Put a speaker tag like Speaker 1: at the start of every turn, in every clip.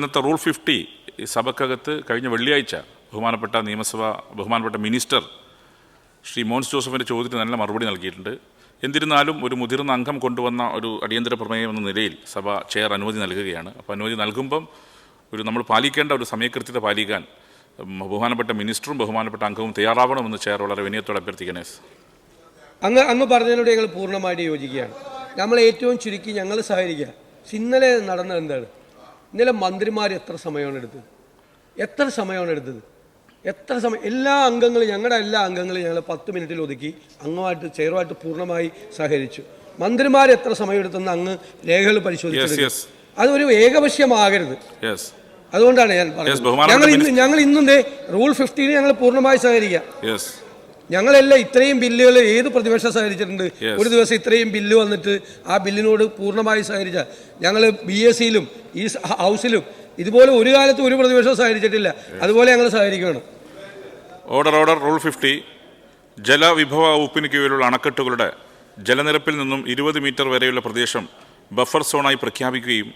Speaker 1: ഇന്നത്തെ rule fifty സഭക്കകത്ത് കഴിഞ്ഞ വെള്ളിയാഴ്ച ബഹുമാനപ്പെട്ട നിയമസഭ ബഹുമാനപ്പെട്ട മിനിസ്റ്റർ ശ്രീ മോൻസ് ജോസഫിന്റെ ചോദ്യത്തിന് നല്ല മറുപടി നൽകിയിട്ടുണ്ട്. എന്നിരുന്നാലും ഒരു മുതിർന്ന അംഗം കൊണ്ടുവന്ന ഒരു അടിയന്തര പ്രമേയം എന്ന നിലയിൽ സഭ ചെയർ അനുമതി നൽകുകയാണ്. അപ്പോൾ അനുമതി നൽകുമ്പം ഒരു നമ്മൾ പാലിക്കേണ്ട ഒരു സമയകൃത്യത പാലിക്കാൻ ബഹുമാനപ്പെട്ട മിനിസ്റ്ററും ബഹുമാനപ്പെട്ട അംഗവും തയ്യാറാവണമെന്ന് ചെയർ വളരെ വിനയത്തോടെ അഭ്യർത്ഥിക്കണേ
Speaker 2: അങ്ങ് അങ്ങ് പറഞ്ഞതിനോട് ഞങ്ങൾ പൂർണമായിട്ട് യോജിക്കുകയാണ്. നമ്മൾ ഏറ്റവും ചുരുക്കി ഞങ്ങൾ സഹകരിക്കുക. ഇന്നലെ നടന്നത് എന്താണ്? ഇന്നലെ മന്ത്രിമാർ എത്ര സമയമാണ് എടുത്തത്? എത്ര സമയമാണ് എടുത്തത്? എത്ര സമയം? എല്ലാ അംഗങ്ങളും ഞങ്ങളുടെ എല്ലാ അംഗങ്ങളും ഞങ്ങൾ പത്ത് മിനിറ്റിൽ ഒതുക്കി അങ്ങുമായിട്ട് ചെയറുമായിട്ട് പൂർണമായി സഹകരിച്ചു. മന്ത്രിമാർ എത്ര സമയം എടുത്തെന്ന് അങ്ങ് രേഖകൾ പരിശോധിച്ചു
Speaker 1: yes.
Speaker 2: അതൊരു ഏകപക്ഷ്യമാകരുത്. അതുകൊണ്ടാണ് ഞാൻ പറഞ്ഞത്. ഞങ്ങൾ ഇന്ന് ഞങ്ങൾ ഇന്നും ദേ റൂൾ ഫിഫ്റ്റീന് ഞങ്ങൾ പൂർണമായി സഹകരിക്കാം ഞങ്ങളെല്ലാം ഇത്രയും ബില്ലുകൾ ഏത് പ്രതിപക്ഷം സഹകരിച്ചിട്ടുണ്ട്? ഒരു ദിവസം ഇത്രയും ബില്ല് വന്നിട്ട് ആ ബില്ലിനോട് പൂർണമായി സഹകരിച്ച ഞങ്ങൾ ബി എസ് സിയിലും ഈ ഹൗസിലും ഇതുപോലെ ഒരു കാലത്ത് ഒരു പ്രതിപക്ഷം സഹകരിച്ചിട്ടില്ല. അതുപോലെ ഞങ്ങൾ സഹകരിക്കുകയാണ്.
Speaker 1: ഓർഡർ ഓർഡർ റൂൾ ഫിഫ്റ്റി ജലവിഭവ വകുപ്പിന് കീഴിലുള്ള അണക്കെട്ടുകളുടെ ജലനിരപ്പിൽ നിന്നും ഇരുപത് മീറ്റർ വരെയുള്ള പ്രദേശം ബഫർ സോണായി പ്രഖ്യാപിക്കുകയും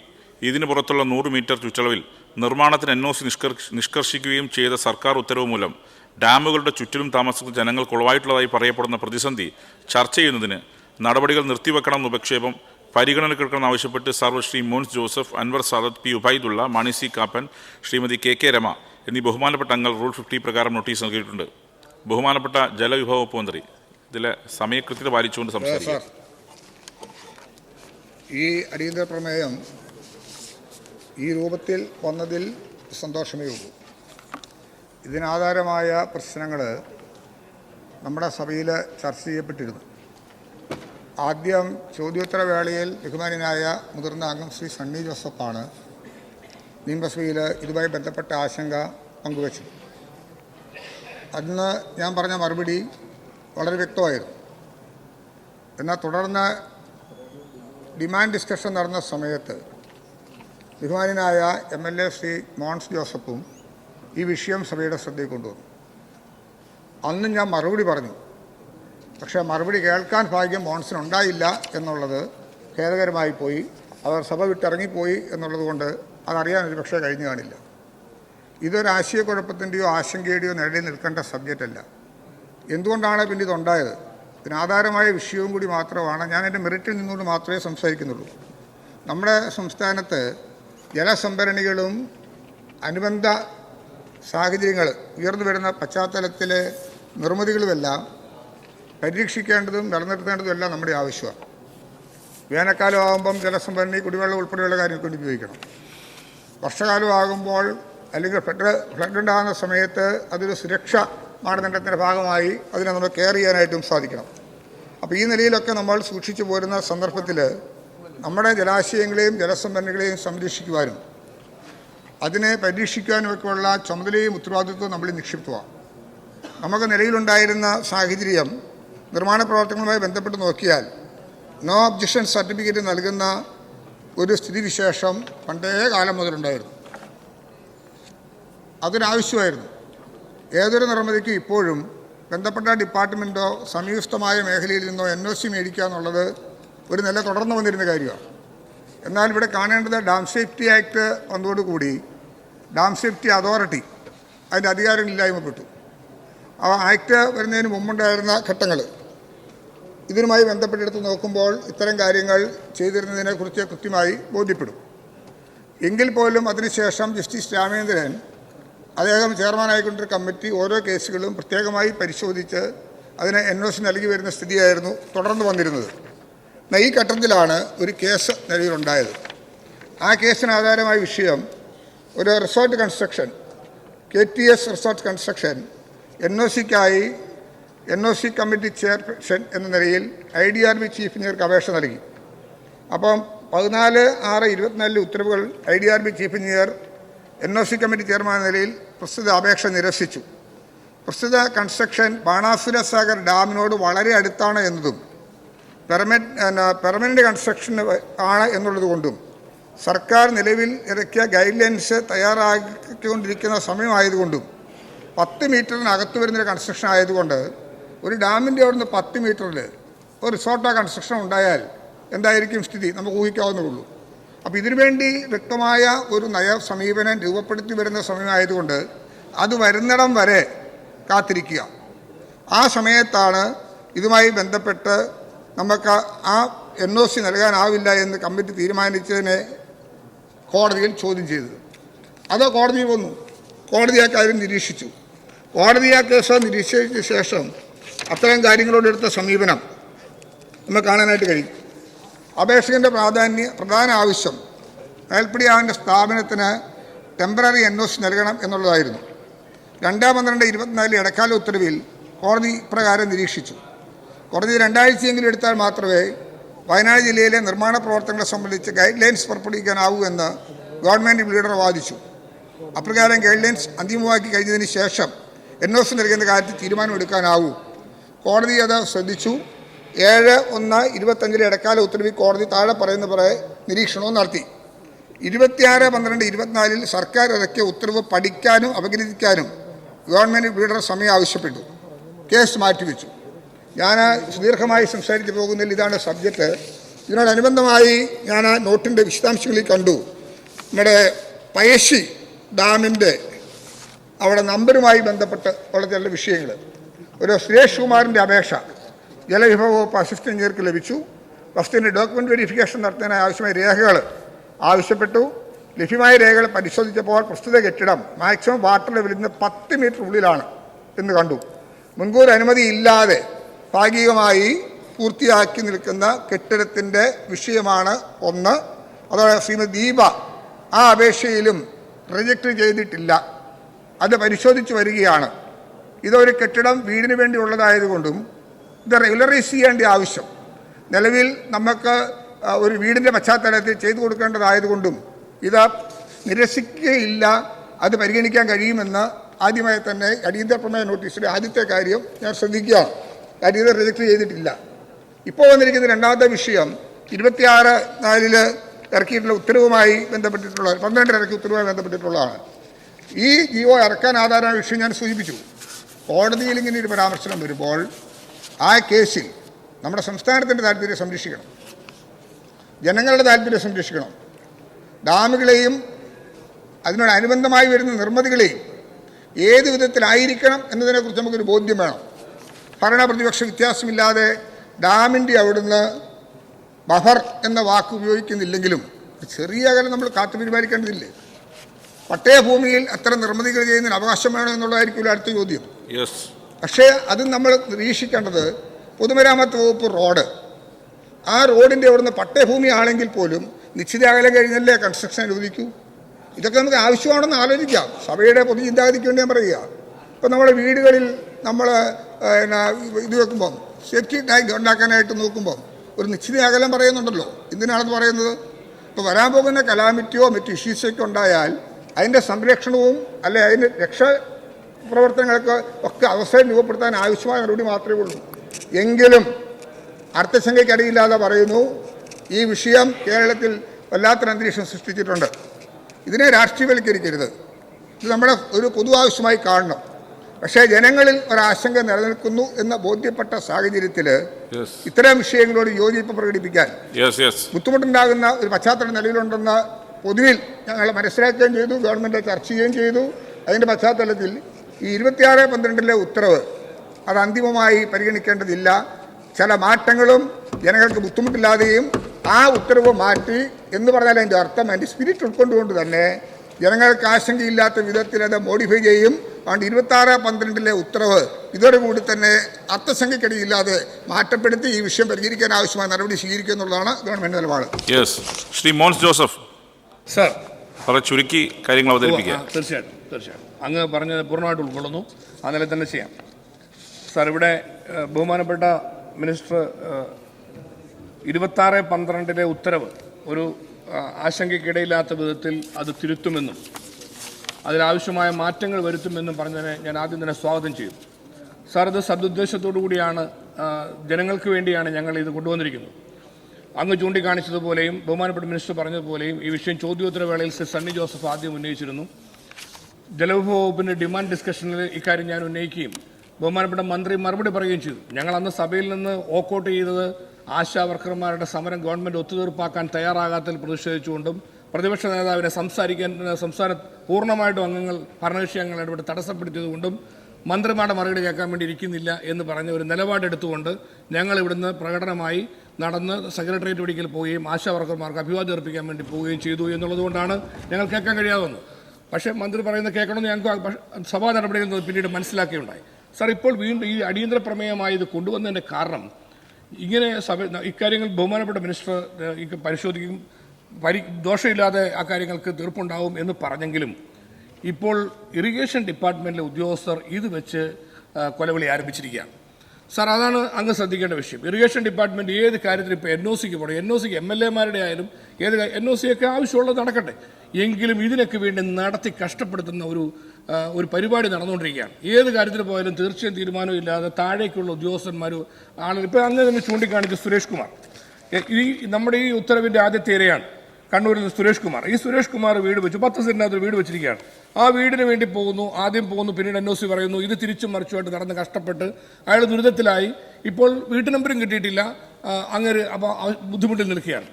Speaker 1: ഇതിനു പുറത്തുള്ള നൂറ് മീറ്റർ ചുറ്റളവിൽ നിർമ്മാണത്തിന് എൻ ഒ സി നിഷ്കർഷിക്കുകയും ചെയ്ത സർക്കാർ ഉത്തരവ് മൂലം ഡാമുകളുടെ ചുറ്റിലും താമസിക്കുന്ന ജനങ്ങൾ കുളവായിട്ടുള്ളതായി പറയപ്പെടുന്ന പ്രതിസന്ധി ചർച്ച ചെയ്യുന്നതിന് നടപടികൾ നിർത്തിവെക്കണമെന്ന് ഉപക്ഷേപം പരിഗണനക്കെടുക്കണം ആവശ്യപ്പെട്ട് സർവ Shri Mons Joseph Anwar Sadath P Ubaidulla Mani C Kappan Shrimati K K Rema എന്നീ ബഹുമാനപ്പെട്ട അംഗങ്ങൾ റൂൾ ഫിഫ്റ്റി പ്രകാരം നോട്ടീസ് നൽകിയിട്ടുണ്ട്. ബഹുമാനപ്പെട്ട ജലവിഭവ വകുപ്പ് മന്ത്രി ഇതിലെ സമയകൃത്യത പാലിച്ചുകൊണ്ട്
Speaker 3: സംസാരിക്കും. ഈ അടിയന്തര പ്രമേയം ഈ രൂപത്തിൽ വന്നതിൽ സന്തോഷമേ ഉള്ളൂ. ഇതിനാധാരമായ പ്രശ്നങ്ങൾ നമ്മുടെ സഭയിൽ ചർച്ച ചെയ്യപ്പെട്ടിരുന്നു. ആദ്യം ചോദ്യോത്തരവേളയിൽ ബഹുമാനായ മുതിർന്ന അംഗം ശ്രീ സണ്ണി ജോസഫാണ് നിയമസഭയിൽ ഇതുമായി ബന്ധപ്പെട്ട ആശങ്ക പങ്കുവച്ചത്. അന്ന് ഞാൻ പറഞ്ഞ മറുപടി വളരെ വ്യക്തമായിരുന്നു. എന്നാൽ തുടർന്ന് ഡിമാൻഡ് ഡിസ്കഷൻ നടന്ന സമയത്ത് ബഹുമാനായ M L A Shri Mons ജോസഫും ഈ വിഷയം സഭയുടെ ശ്രദ്ധയിൽ കൊണ്ടുവന്നു. അന്നും ഞാൻ മറുപടി പറഞ്ഞു. പക്ഷേ മറുപടി കേൾക്കാൻ ഭാഗ്യം മോൺസിന് ഉണ്ടായില്ല എന്നുള്ളത് ഖേദകരമായി പോയി. അവർ സഭ വിട്ടിറങ്ങിപ്പോയി എന്നുള്ളത് കൊണ്ട് അതറിയാൻ ഒരു പക്ഷേ കഴിഞ്ഞു കാണില്ല. ഇതൊരു ആശയക്കുഴപ്പത്തിന്റെയോ ആശങ്കയുടെയോ നിഴലിൽ നിൽക്കേണ്ട സബ്ജക്റ്റ് അല്ല. എന്തുകൊണ്ടാണ് പിന്നെ ഇതുണ്ടായത്? ഇതിനാധാരമായ വിഷയവും കൂടി മാത്രമാണ് ഞാൻ എന്റെ മെറിറ്റിൽ നിന്നുകൊണ്ട് മാത്രമേ സംസാരിക്കുന്നുള്ളൂ. നമ്മുടെ സംസ്ഥാനത്ത് ജലസംഭരണികളും അനുബന്ധ സാഹചര്യങ്ങൾ ഉയർന്നു വരുന്ന പശ്ചാത്തലത്തിലെ നിർമ്മിതികളുമെല്ലാം പരീക്ഷിക്കേണ്ടതും നിലനിർത്തേണ്ടതും എല്ലാം നമ്മുടെ ആവശ്യമാണ്. വേനൽക്കാലം ആകുമ്പം ജലസംഭരണി കുടിവെള്ളം ഉൾപ്പെടെയുള്ള കാര്യങ്ങൾക്ക് വേണ്ടി ഉപയോഗിക്കണം. വർഷകാലമാകുമ്പോൾ അല്ലെങ്കിൽ ഫ്ലഡ് ഫ്ലഡ് ഉണ്ടാകുന്ന സമയത്ത് അതൊരു സുരക്ഷ മാനദണ്ഡത്തിന്റെ ഭാഗമായി അതിനെ നമ്മൾ കെയർ ചെയ്യാനായിട്ടും സാധിക്കണം. അപ്പോൾ ഈ നിലയിലൊക്കെ നമ്മൾ സൂക്ഷിച്ചു പോരുന്ന സന്ദർഭത്തിൽ നമ്മുടെ ജലാശയങ്ങളെയും ജലസംഭരണികളെയും സംരക്ഷിക്കുവാനും അതിനെ പരീക്ഷിക്കാനും ഒക്കെയുള്ള ചുമതലയും ഉത്തരവാദിത്വവും നമ്മൾ നിക്ഷിപ്തമാണ്. നമുക്ക് നിലയിലുണ്ടായിരുന്ന സാഹചര്യം നിർമ്മാണ പ്രവർത്തനങ്ങളുമായി ബന്ധപ്പെട്ട് നോക്കിയാൽ നോ ഒബ്ജക്ഷൻ സർട്ടിഫിക്കറ്റ് നൽകുന്ന ഒരു സ്ഥിതിവിശേഷം പണ്ടേ കാലം മുതലുണ്ടായിരുന്നു. അതൊരാവശ്യമായിരുന്നു ഏതൊരു നിർമ്മിതിക്കും ഇപ്പോഴും ബന്ധപ്പെട്ട ഡിപ്പാർട്ട്മെന്റോ സംയുക്തമായ മേഖലയിൽ നിന്നോ എൻ ഒ സി മേടിക്കുക എന്നുള്ളത് ഒരു നില തുടർന്നു വന്നിരുന്ന കാര്യമാണ്. എന്നാൽ ഇവിടെ കാണേണ്ടത് ഡാം സേഫ്റ്റി ആക്ട് വന്നതോടുകൂടി ഡാം സേഫ്റ്റി അതോറിറ്റി അതിന്റെ അധികാരങ്ങളില്ലായ്മപ്പെട്ടു. ആ ആക്ട് വരുന്നതിന് മുമ്പുണ്ടായിരുന്ന ഘട്ടങ്ങൾ. ഇതിനുമായി ബന്ധപ്പെട്ടെടുത്ത് നോക്കുമ്പോൾ ഇത്തരം കാര്യങ്ങൾ ചെയ്തിരുന്നതിനെക്കുറിച്ച് കൃത്യമായി ബോധ്യപ്പെടും. എങ്കിൽ പോലും അതിനുശേഷം ജസ്റ്റിസ് രാമേന്ദ്രൻ അദ്ദേഹം ചെയർമാനായിക്കൊണ്ടൊരു കമ്മിറ്റി ഓരോ കേസുകളും പ്രത്യേകമായി പരിശോധിച്ച് അതിന് എൻ ഒ സി നൽകി വരുന്ന സ്ഥിതിയായിരുന്നു തുടർന്ന് വന്നിരുന്നത്. എന്നാൽ ഈ ഘട്ടത്തിലാണ് ഒരു കേസ് നിലവിലുണ്ടായത്. ആ കേസിന് ആധാരമായ വിഷയം ഒരു resort construction K T S resort construction N O സിക്കായി N O C committee chairperson എന്ന നിലയിൽ I D R B chief എഞ്ചിനീയർക്ക് അപേക്ഷ നൽകി. അപ്പം പതിനാല് ആറ് ഇരുപത്തിനാലിലെ ഉത്തരവുകൾ I D R B chief engineer N O C committee chairman എന്ന നിലയിൽ പ്രസ്തുത അപേക്ഷ നിരസിച്ചു. പ്രസ്തുത കൺസ്ട്രക്ഷൻ ബാണാസുര സാഗർ ഡാമിനോട് വളരെ അടുത്താണ് എന്നതും പെർമനന്റ് പെർമനന്റ് കൺസ്ട്രക്ഷൻ ആണ് എന്നുള്ളത് കൊണ്ടും സർക്കാർ നിലവിൽ ഇറക്കിയ ഗൈഡ് ലൈൻസ് തയ്യാറാക്കിക്കൊണ്ടിരിക്കുന്ന സമയമായതുകൊണ്ടും പത്ത് മീറ്ററിനകത്ത് വരുന്നൊരു കൺസ്ട്രക്ഷൻ ആയതുകൊണ്ട് ഒരു ഡാമിന്റെ നിന്ന് പത്ത് മീറ്ററിൽ ഒരു റിസോർട്ടോ കൺസ്ട്രക്ഷൻ ഉണ്ടായാൽ എന്തായിരിക്കും സ്ഥിതി? നമുക്ക് ഊഹിക്കാവുന്നതുള്ളൂ അപ്പോൾ ഇതിനുവേണ്ടി വ്യക്തമായ ഒരു നയ സമീപനം രൂപപ്പെടുത്തി വരുന്ന സമയമായതുകൊണ്ട് അത് വരുന്നിടം വരെ കാത്തിരിക്കുക. ആ സമയത്താണ് ഇതുമായി ബന്ധപ്പെട്ട് നമുക്ക് ആ എൻ ഒ സി നൽകാനാവില്ല എന്ന് കമ്മിറ്റി തീരുമാനിച്ചതിനെ കോടതിയിൽ ചോദ്യം ചെയ്തത്. അത് കോടതി വന്നു. കോടതി ആ കാര്യം നിരീക്ഷിച്ചു. കോടതി ആ കേസ് നിരീക്ഷിച്ച ശേഷം അത്തരം കാര്യങ്ങളോട് എടുത്ത സമീപനം നമുക്ക് കാണാനായിട്ട് കഴിയും. അപേക്ഷകന്റെ പ്രാധാന്യ പ്രധാന ആവശ്യം മേൽപ്പടിയാവിന്റെ സ്ഥാപനത്തിന് ടെമ്പററി എൻ നൽകണം എന്നുള്ളതായിരുന്നു. രണ്ടാം പന്ത്രണ്ട് ഇരുപത്തിനാല് ഇടക്കാല ഉത്തരവിൽ കോടതി പ്രകാരം നിരീക്ഷിച്ചു. കോടതി രണ്ടാഴ്ചയെങ്കിലും എടുത്താൽ മാത്രമേ വയനാട് ജില്ലയിലെ നിർമ്മാണ പ്രവർത്തനങ്ങളെ സംബന്ധിച്ച് ഗൈഡ് ലൈൻസ് പുറപ്പെടുവിക്കാനാവൂ എന്ന് ഗവൺമെന്റ് ലീഡർ വാദിച്ചു. അപ്രകാരം ഗൈഡ് ലൈൻസ് അന്തിമമാക്കി കഴിഞ്ഞതിന് ശേഷം എൻ ഒ സി നൽകുന്ന കാര്യത്തിൽ തീരുമാനമെടുക്കാനാവൂ. കോടതി അത് ശ്രദ്ധിച്ചു. ഏഴ് ഒന്ന് ഇരുപത്തഞ്ചിലെ ഇടക്കാല ഉത്തരവിൽ കോടതി താഴെ പറയുന്ന പറയെ നിരീക്ഷണവും നടത്തി. ഇരുപത്തിയാറ് പന്ത്രണ്ട് ഇരുപത്തിനാലിൽ സർക്കാർ ഇറക്കിയ ഉത്തരവ് പഠിക്കാനും അപഗ്രഥിക്കാനും ഗവൺമെന്റ് ലീഡർ സമയം ആവശ്യപ്പെട്ടു. കേസ് മാറ്റിവെച്ചു. ഞാൻ സുദീർഘമായി സംസാരിച്ച് പോകുന്നതിൽ ഇതാണ് സബ്ജക്റ്റ് ഇതിനോടനുബന്ധമായി ഞാൻ ആ നോട്ടിന്റെ വിശദാംശങ്ങളിൽ കണ്ടു. നമ്മുടെ പയശ്ശി ഡാമിന്റെ അവിടെ നമ്പരുമായി ബന്ധപ്പെട്ട് ഉള്ള ചില വിഷയങ്ങൾ. ഒരു സുരേഷ് കുമാറിന്റെ അപേക്ഷ ജലവിഭവ വകുപ്പ് അസിസ്റ്റന്റ് എഞ്ചിനീയർക്ക് ലഭിച്ചു. വസ്തുവിന്റെ ഡോക്യുമെന്റ് വെരിഫിക്കേഷൻ നടത്തുന്നതിന് ആവശ്യമായ രേഖകൾ ആവശ്യപ്പെട്ടു. ലഭ്യമായ രേഖകൾ പരിശോധിച്ചപ്പോൾ പ്രസ്തുത കെട്ടിടം മാക്സിമം വാട്ടർ ലെവലിൽ നിന്ന് പത്ത് മീറ്റർ ഉള്ളിലാണ് എന്ന് കണ്ടു. മുൻകൂർ അനുമതി ഇല്ലാതെ ഭാഗികമായി പൂർത്തിയാക്കി നിൽക്കുന്ന കെട്ടിടത്തിന്റെ വിഷയമാണ് ഒന്ന്. അതോടെ ശ്രീമതി ദീപ ആ അപേക്ഷയിലും റിജക്റ്റ് ചെയ്തിട്ടില്ല. അത് പരിശോധിച്ച് വരികയാണ്. ഇതൊരു കെട്ടിടം വീടിന് വേണ്ടി ഉള്ളതായതുകൊണ്ടും ഇത് റെഗുലറൈസ് ചെയ്യേണ്ട ആവശ്യം. നിലവിൽ നമുക്ക് ഒരു വീടിന്റെ പശ്ചാത്തലത്തിൽ ചെയ്തു കൊടുക്കേണ്ടതായതുകൊണ്ടും ഇത് നിരസിക്കുകയില്ല. അത് പരിഗണിക്കാൻ കഴിയുമെന്ന് ആദ്യമായി തന്നെ അടിയന്തര പ്രമേയ നോട്ടീസിലെ ആദ്യത്തെ കാര്യം ഞാൻ ശ്രദ്ധിക്കുകയാണ്. കാര്യം ഇത് റിജക്റ്റ് ചെയ്തിട്ടില്ല. ഇപ്പോൾ വന്നിരിക്കുന്ന രണ്ടാമത്തെ വിഷയം ഇരുപത്തിയാറ് നാലിൽ ഇറക്കിയിട്ടുള്ള ഉത്തരവുമായി ബന്ധപ്പെട്ടിട്ടുള്ള പന്ത്രണ്ടിൽ ഇറക്കിയ ഉത്തരവുമായി ബന്ധപ്പെട്ടിട്ടുള്ളതാണ്. ഈ ജിഒ ഇറക്കാൻ ആധാരമായ വിഷയം ഞാൻ സൂചിപ്പിച്ചു. കോടതിയിൽ ഇങ്ങനെ ഒരു പരാമർശനം വരുമ്പോൾ ആ കേസിൽ നമ്മുടെ സംസ്ഥാനത്തിന്റെ താല്പര്യം സംരക്ഷിക്കണം. ജനങ്ങളുടെ താല്പര്യം സംരക്ഷിക്കണം. ഡാമുകളെയും അതിനോടനുബന്ധമായി വരുന്ന നിർമ്മിതികളെയും ഏത് വിധത്തിലായിരിക്കണം എന്നതിനെക്കുറിച്ച് നമുക്കൊരു ബോധ്യം വേണം. ഭരണ പ്രതിപക്ഷ വ്യത്യാസമില്ലാതെ ഡാമിന്റെ അവിടുന്ന് ബഫർ എന്ന വാക്ക് ഉപയോഗിക്കുന്നില്ലെങ്കിലും ചെറിയ അകലം നമ്മൾ കാത്തു പരിപാലിക്കേണ്ടതില്ലേ? പട്ടയഭൂമിയിൽ അത്തരം നിർമ്മിതികൾ ചെയ്യുന്നതിന് അവകാശം വേണോ എന്നുള്ളതായിരിക്കും അടുത്ത ചോദ്യം.
Speaker 1: യെസ്
Speaker 3: പക്ഷേ അത് നമ്മൾ നിരീക്ഷിക്കേണ്ടത് പൊതുമരാമത്ത് വകുപ്പ് റോഡ്. ആ റോഡിന്റെ അവിടുന്ന് പട്ടയഭൂമി ആണെങ്കിൽ പോലും നിശ്ചിത അകലം കഴിഞ്ഞല്ലേ കൺസ്ട്രക്ഷൻ അനുവദിക്കൂ? ഇതൊക്കെ നമുക്ക് ആവശ്യമാണെന്ന് ആലോചിക്കാം. സഭയുടെ പൊതുചിന്താഗതിക്ക് വേണ്ടി ഞാൻ പറയുക. ഇപ്പം നമ്മുടെ വീടുകളിൽ നമ്മൾ ഇത് വെക്കുമ്പം സേഫ്റ്റി ടാങ്ക് ഉണ്ടാക്കാനായിട്ട് നോക്കുമ്പം ഒരു നിശ്ചിത അകലം പറയുന്നുണ്ടല്ലോ. എന്തിനാണെന്ന് പറയുന്നത്? ഇപ്പോൾ വരാൻ പോകുന്ന കലാമിറ്റിയോ മറ്റ് ഇഷ്യൂസൊക്കെ ഉണ്ടായാൽ അതിന്റെ സംരക്ഷണവും അല്ലെ അതിന്റെ രക്ഷ പ്രവർത്തനങ്ങൾക്ക് ഒക്കെ അവസരം രൂപപ്പെടുത്താൻ ആവശ്യമായ നടപടി മാത്രമേ ഉള്ളൂ. എങ്കിലും അർത്ഥശങ്കയ്ക്കടിയില്ലാതെ പറയുന്നു ഈ വിഷയം കേരളത്തിൽ വല്ലാത്തൊരു അന്തരീക്ഷം സൃഷ്ടിച്ചിട്ടുണ്ട്. ഇതിനെ രാഷ്ട്രീയവൽക്കരിക്കരുത്. ഇത് നമ്മുടെ ഒരു പൊതു ആവശ്യമായി കാണണം. പക്ഷേ ജനങ്ങളിൽ ഒരാശങ്ക നിലനിൽക്കുന്നു എന്ന് ബോധ്യപ്പെട്ട സാഹചര്യത്തിൽ ഇത്തരം വിഷയങ്ങളോട് യോജിപ്പ് പ്രകടിപ്പിക്കാൻ ബുദ്ധിമുട്ടുണ്ടാകുന്ന ഒരു പശ്ചാത്തലം നിലവിലുണ്ടെന്ന് പൊതുവിൽ ഞങ്ങൾ മനസ്സിലാക്കുകയും ചെയ്തു ഗവൺമെന്റ് ചർച്ച ചെയ്യുകയും ചെയ്തു. അതിന്റെ പശ്ചാത്തലത്തിൽ ഈ ഇരുപത്തിയാറ് പന്ത്രണ്ടിലെ ഉത്തരവ് അത് അന്തിമമായി പരിഗണിക്കേണ്ടതില്ല. ചില മാറ്റങ്ങളും ജനങ്ങൾക്ക് ബുദ്ധിമുട്ടില്ലാതെയും ആ ഉത്തരവ് മാറ്റി എന്ന് പറഞ്ഞാൽ അതിന്റെ അർത്ഥം അതിന്റെ സ്പിരിറ്റ് ഉൾക്കൊണ്ടുകൊണ്ട് തന്നെ ജനങ്ങൾക്ക് ആശങ്കയില്ലാത്ത വിധത്തിൽ അത് മോഡിഫൈ ചെയ്യും. അതുകൊണ്ട് ഇരുപത്താറ് പന്ത്രണ്ടിലെ ഉത്തരവ്. ഇതോടുകൂടി തന്നെ അർത്ഥസംഖ്യക്കടിയില്ലാതെ മാറ്റപ്പെടുത്തി ഈ വിഷയം പരിഹരിക്കാൻ ആവശ്യമായ നടപടി സ്വീകരിക്കുക എന്നുള്ളതാണ് ഗവൺമെന്റ് നിലപാട്.
Speaker 1: യെസ് ശ്രീ മോൻസ് ജോസഫ്.
Speaker 4: സർ.
Speaker 1: വളരെ ചുരുക്കി കാര്യങ്ങൾ അവതരിപ്പിക്കുക.
Speaker 4: തീർച്ചയായിട്ടും തീർച്ചയായിട്ടും. അങ്ങ് പറഞ്ഞത് പൂർണമായിട്ട് ഉൾക്കൊള്ളുന്നു. അതിനെ തന്നെ ചെയ്യാം. സാർ ഇവിടെ ബഹുമാനപ്പെട്ട മിനിസ്റ്റർ ഇരുപത്താറ് പന്ത്രണ്ടിലെ ഉത്തരവ് ഒരു ആശങ്കയ്ക്കിടയില്ലാത്ത വിധത്തിൽ അത് തിരുത്തുമെന്നും അതിലാവശ്യമായ മാറ്റങ്ങൾ വരുത്തുമെന്നും പറഞ്ഞതിനെ ഞാൻ ആദ്യം തന്നെ സ്വാഗതം ചെയ്യും. സാർ ഇത് സദുദ്ദേശത്തോടു കൂടിയാണ് ജനങ്ങൾക്ക് വേണ്ടിയാണ് ഞങ്ങൾ ഇത് കൊണ്ടുവന്നിരിക്കുന്നത്. അങ്ങ് ചൂണ്ടിക്കാണിച്ചതുപോലെയും ബഹുമാനപ്പെട്ട മിനിസ്റ്റർ പറഞ്ഞതുപോലെയും ഈ വിഷയം ചോദ്യോത്തരവേളയിൽ ശ്രീ സണ്ണി ജോസഫ് ആദ്യം ഉന്നയിച്ചിരുന്നു. ജലവിഭവ വകുപ്പിന്റെ ഡിമാൻഡ് ഡിസ്കഷനിൽ ഇക്കാര്യം ഞാൻ ഉന്നയിക്കുകയും ബഹുമാനപ്പെട്ട മന്ത്രി മറുപടി പറയുകയും ചെയ്തു. ഞങ്ങൾ അന്ന് സഭയിൽ നിന്ന് ഓക്കൗട്ട് ചെയ്തത് ആശാ വർക്കർമാരുടെ സമരം ഗവൺമെന്റ് ഒത്തുതീർപ്പാക്കാൻ തയ്യാറാകാത്തതിൽ പ്രതിഷേധിച്ചുകൊണ്ടും പ്രതിപക്ഷ നേതാവിനെ സംസാരിക്കാൻ സംസ്ഥാന പൂർണമായിട്ടും അംഗങ്ങൾ ഭരണകക്ഷി അംഗങ്ങൾ ഇടപെട്ട് തടസ്സപ്പെടുത്തിയതുകൊണ്ടും മന്ത്രിമാരുടെ മറുപടി കേൾക്കാൻ വേണ്ടി ഇരിക്കുന്നില്ല എന്ന് പറഞ്ഞ ഒരു നിലപാടെടുത്തുകൊണ്ട് ഞങ്ങൾ ഇവിടുന്ന് പ്രകടനമായി നടന്ന് സെക്രട്ടേറിയറ്റ് ഒരിക്കൽ പോവുകയും ആശാ വർക്കർമാർക്ക് അഭിവാദ്യം അർപ്പിക്കാൻ വേണ്ടി പോവുകയും ചെയ്തു എന്നുള്ളതുകൊണ്ടാണ് ഞങ്ങൾ കേൾക്കാൻ കഴിയാതെ പക്ഷേ മന്ത്രി പറയുന്നത് കേൾക്കണമെന്ന് ഞങ്ങൾക്ക് സഭാ നടപടികളിൽ നിന്ന് പിന്നീട് മനസ്സിലാക്കിയുണ്ടായി. സാർ ഇപ്പോൾ വീണ്ടും ഈ അടിയന്തര പ്രമേയമായി ഇത് കൊണ്ടുവന്നതിന്റെ കാരണം ഇങ്ങനെ സഭ ഇക്കാര്യങ്ങൾ ബഹുമാനപ്പെട്ട മിനിസ്റ്റർ പരിശോധിക്കും പരി ദോഷമില്ലാതെ ആ കാര്യങ്ങൾക്ക് തീർപ്പുണ്ടാവും എന്ന് പറഞ്ഞെങ്കിലും ഇപ്പോൾ ഇറിഗേഷൻ ഡിപ്പാർട്ട്മെന്റിലെ ഉദ്യോഗസ്ഥർ ഇത് വെച്ച് കൊലവിളി ആരംഭിച്ചിരിക്കുകയാണ്. സാർ അതാണ് അങ്ങ് ശ്രദ്ധിക്കേണ്ട വിഷയം. ഇറിഗേഷൻ ഡിപ്പാർട്ട്മെന്റ് ഏത് കാര്യത്തിലും ഇപ്പോൾ എൻ ഒ സിക്ക് പോകണം. എൻ ഒ സിക്ക് എം എൽ എമാരുടെ ആയാലും ഏത് എൻ ഒ സിയൊക്കെ ആവശ്യമുള്ളത് നടക്കട്ടെ. എങ്കിലും ഇതിനൊക്കെ വേണ്ടി നടത്തി കഷ്ടപ്പെടുത്തുന്ന ഒരു ഒരു പരിപാടി നടന്നുകൊണ്ടിരിക്കുകയാണ്. ഏത് കാര്യത്തിൽ പോയാലും തീർച്ചയായും തീരുമാനവും ഇല്ലാതെ താഴേക്കുള്ള ഉദ്യോഗസ്ഥന്മാരും ആളുകൾ ഇപ്പോൾ അങ്ങ് തന്നെ ചൂണ്ടിക്കാണിച്ച സുരേഷ് കുമാർ. ഈ നമ്മുടെ ഈ ഉത്തരവിന്റെ ആദ്യത്തെ ഇരയാണ്. കണ്ണൂരിൽ സുരേഷ് കുമാർ. ഈ സുരേഷ് കുമാർ വീട് വെച്ചു. പത്ത് സെന്റിനകത്ത് ഒരു വീട് വെച്ചിരിക്കുകയാണ്. ആ വീടിന് വേണ്ടി പോകുന്നു. ആദ്യം പോകുന്നു. പിന്നീട് എൻ ഒ സി പറയുന്നു. ഇത് തിരിച്ചും മറിച്ചുമായിട്ട് നടന്ന് കഷ്ടപ്പെട്ട് അയാൾ ദുരിതത്തിലായി. ഇപ്പോൾ വീട്ടു നമ്പറും കിട്ടിയിട്ടില്ല. അങ്ങനെ അപ്പോൾ ബുദ്ധിമുട്ടിൽ നിൽക്കുകയാണ്.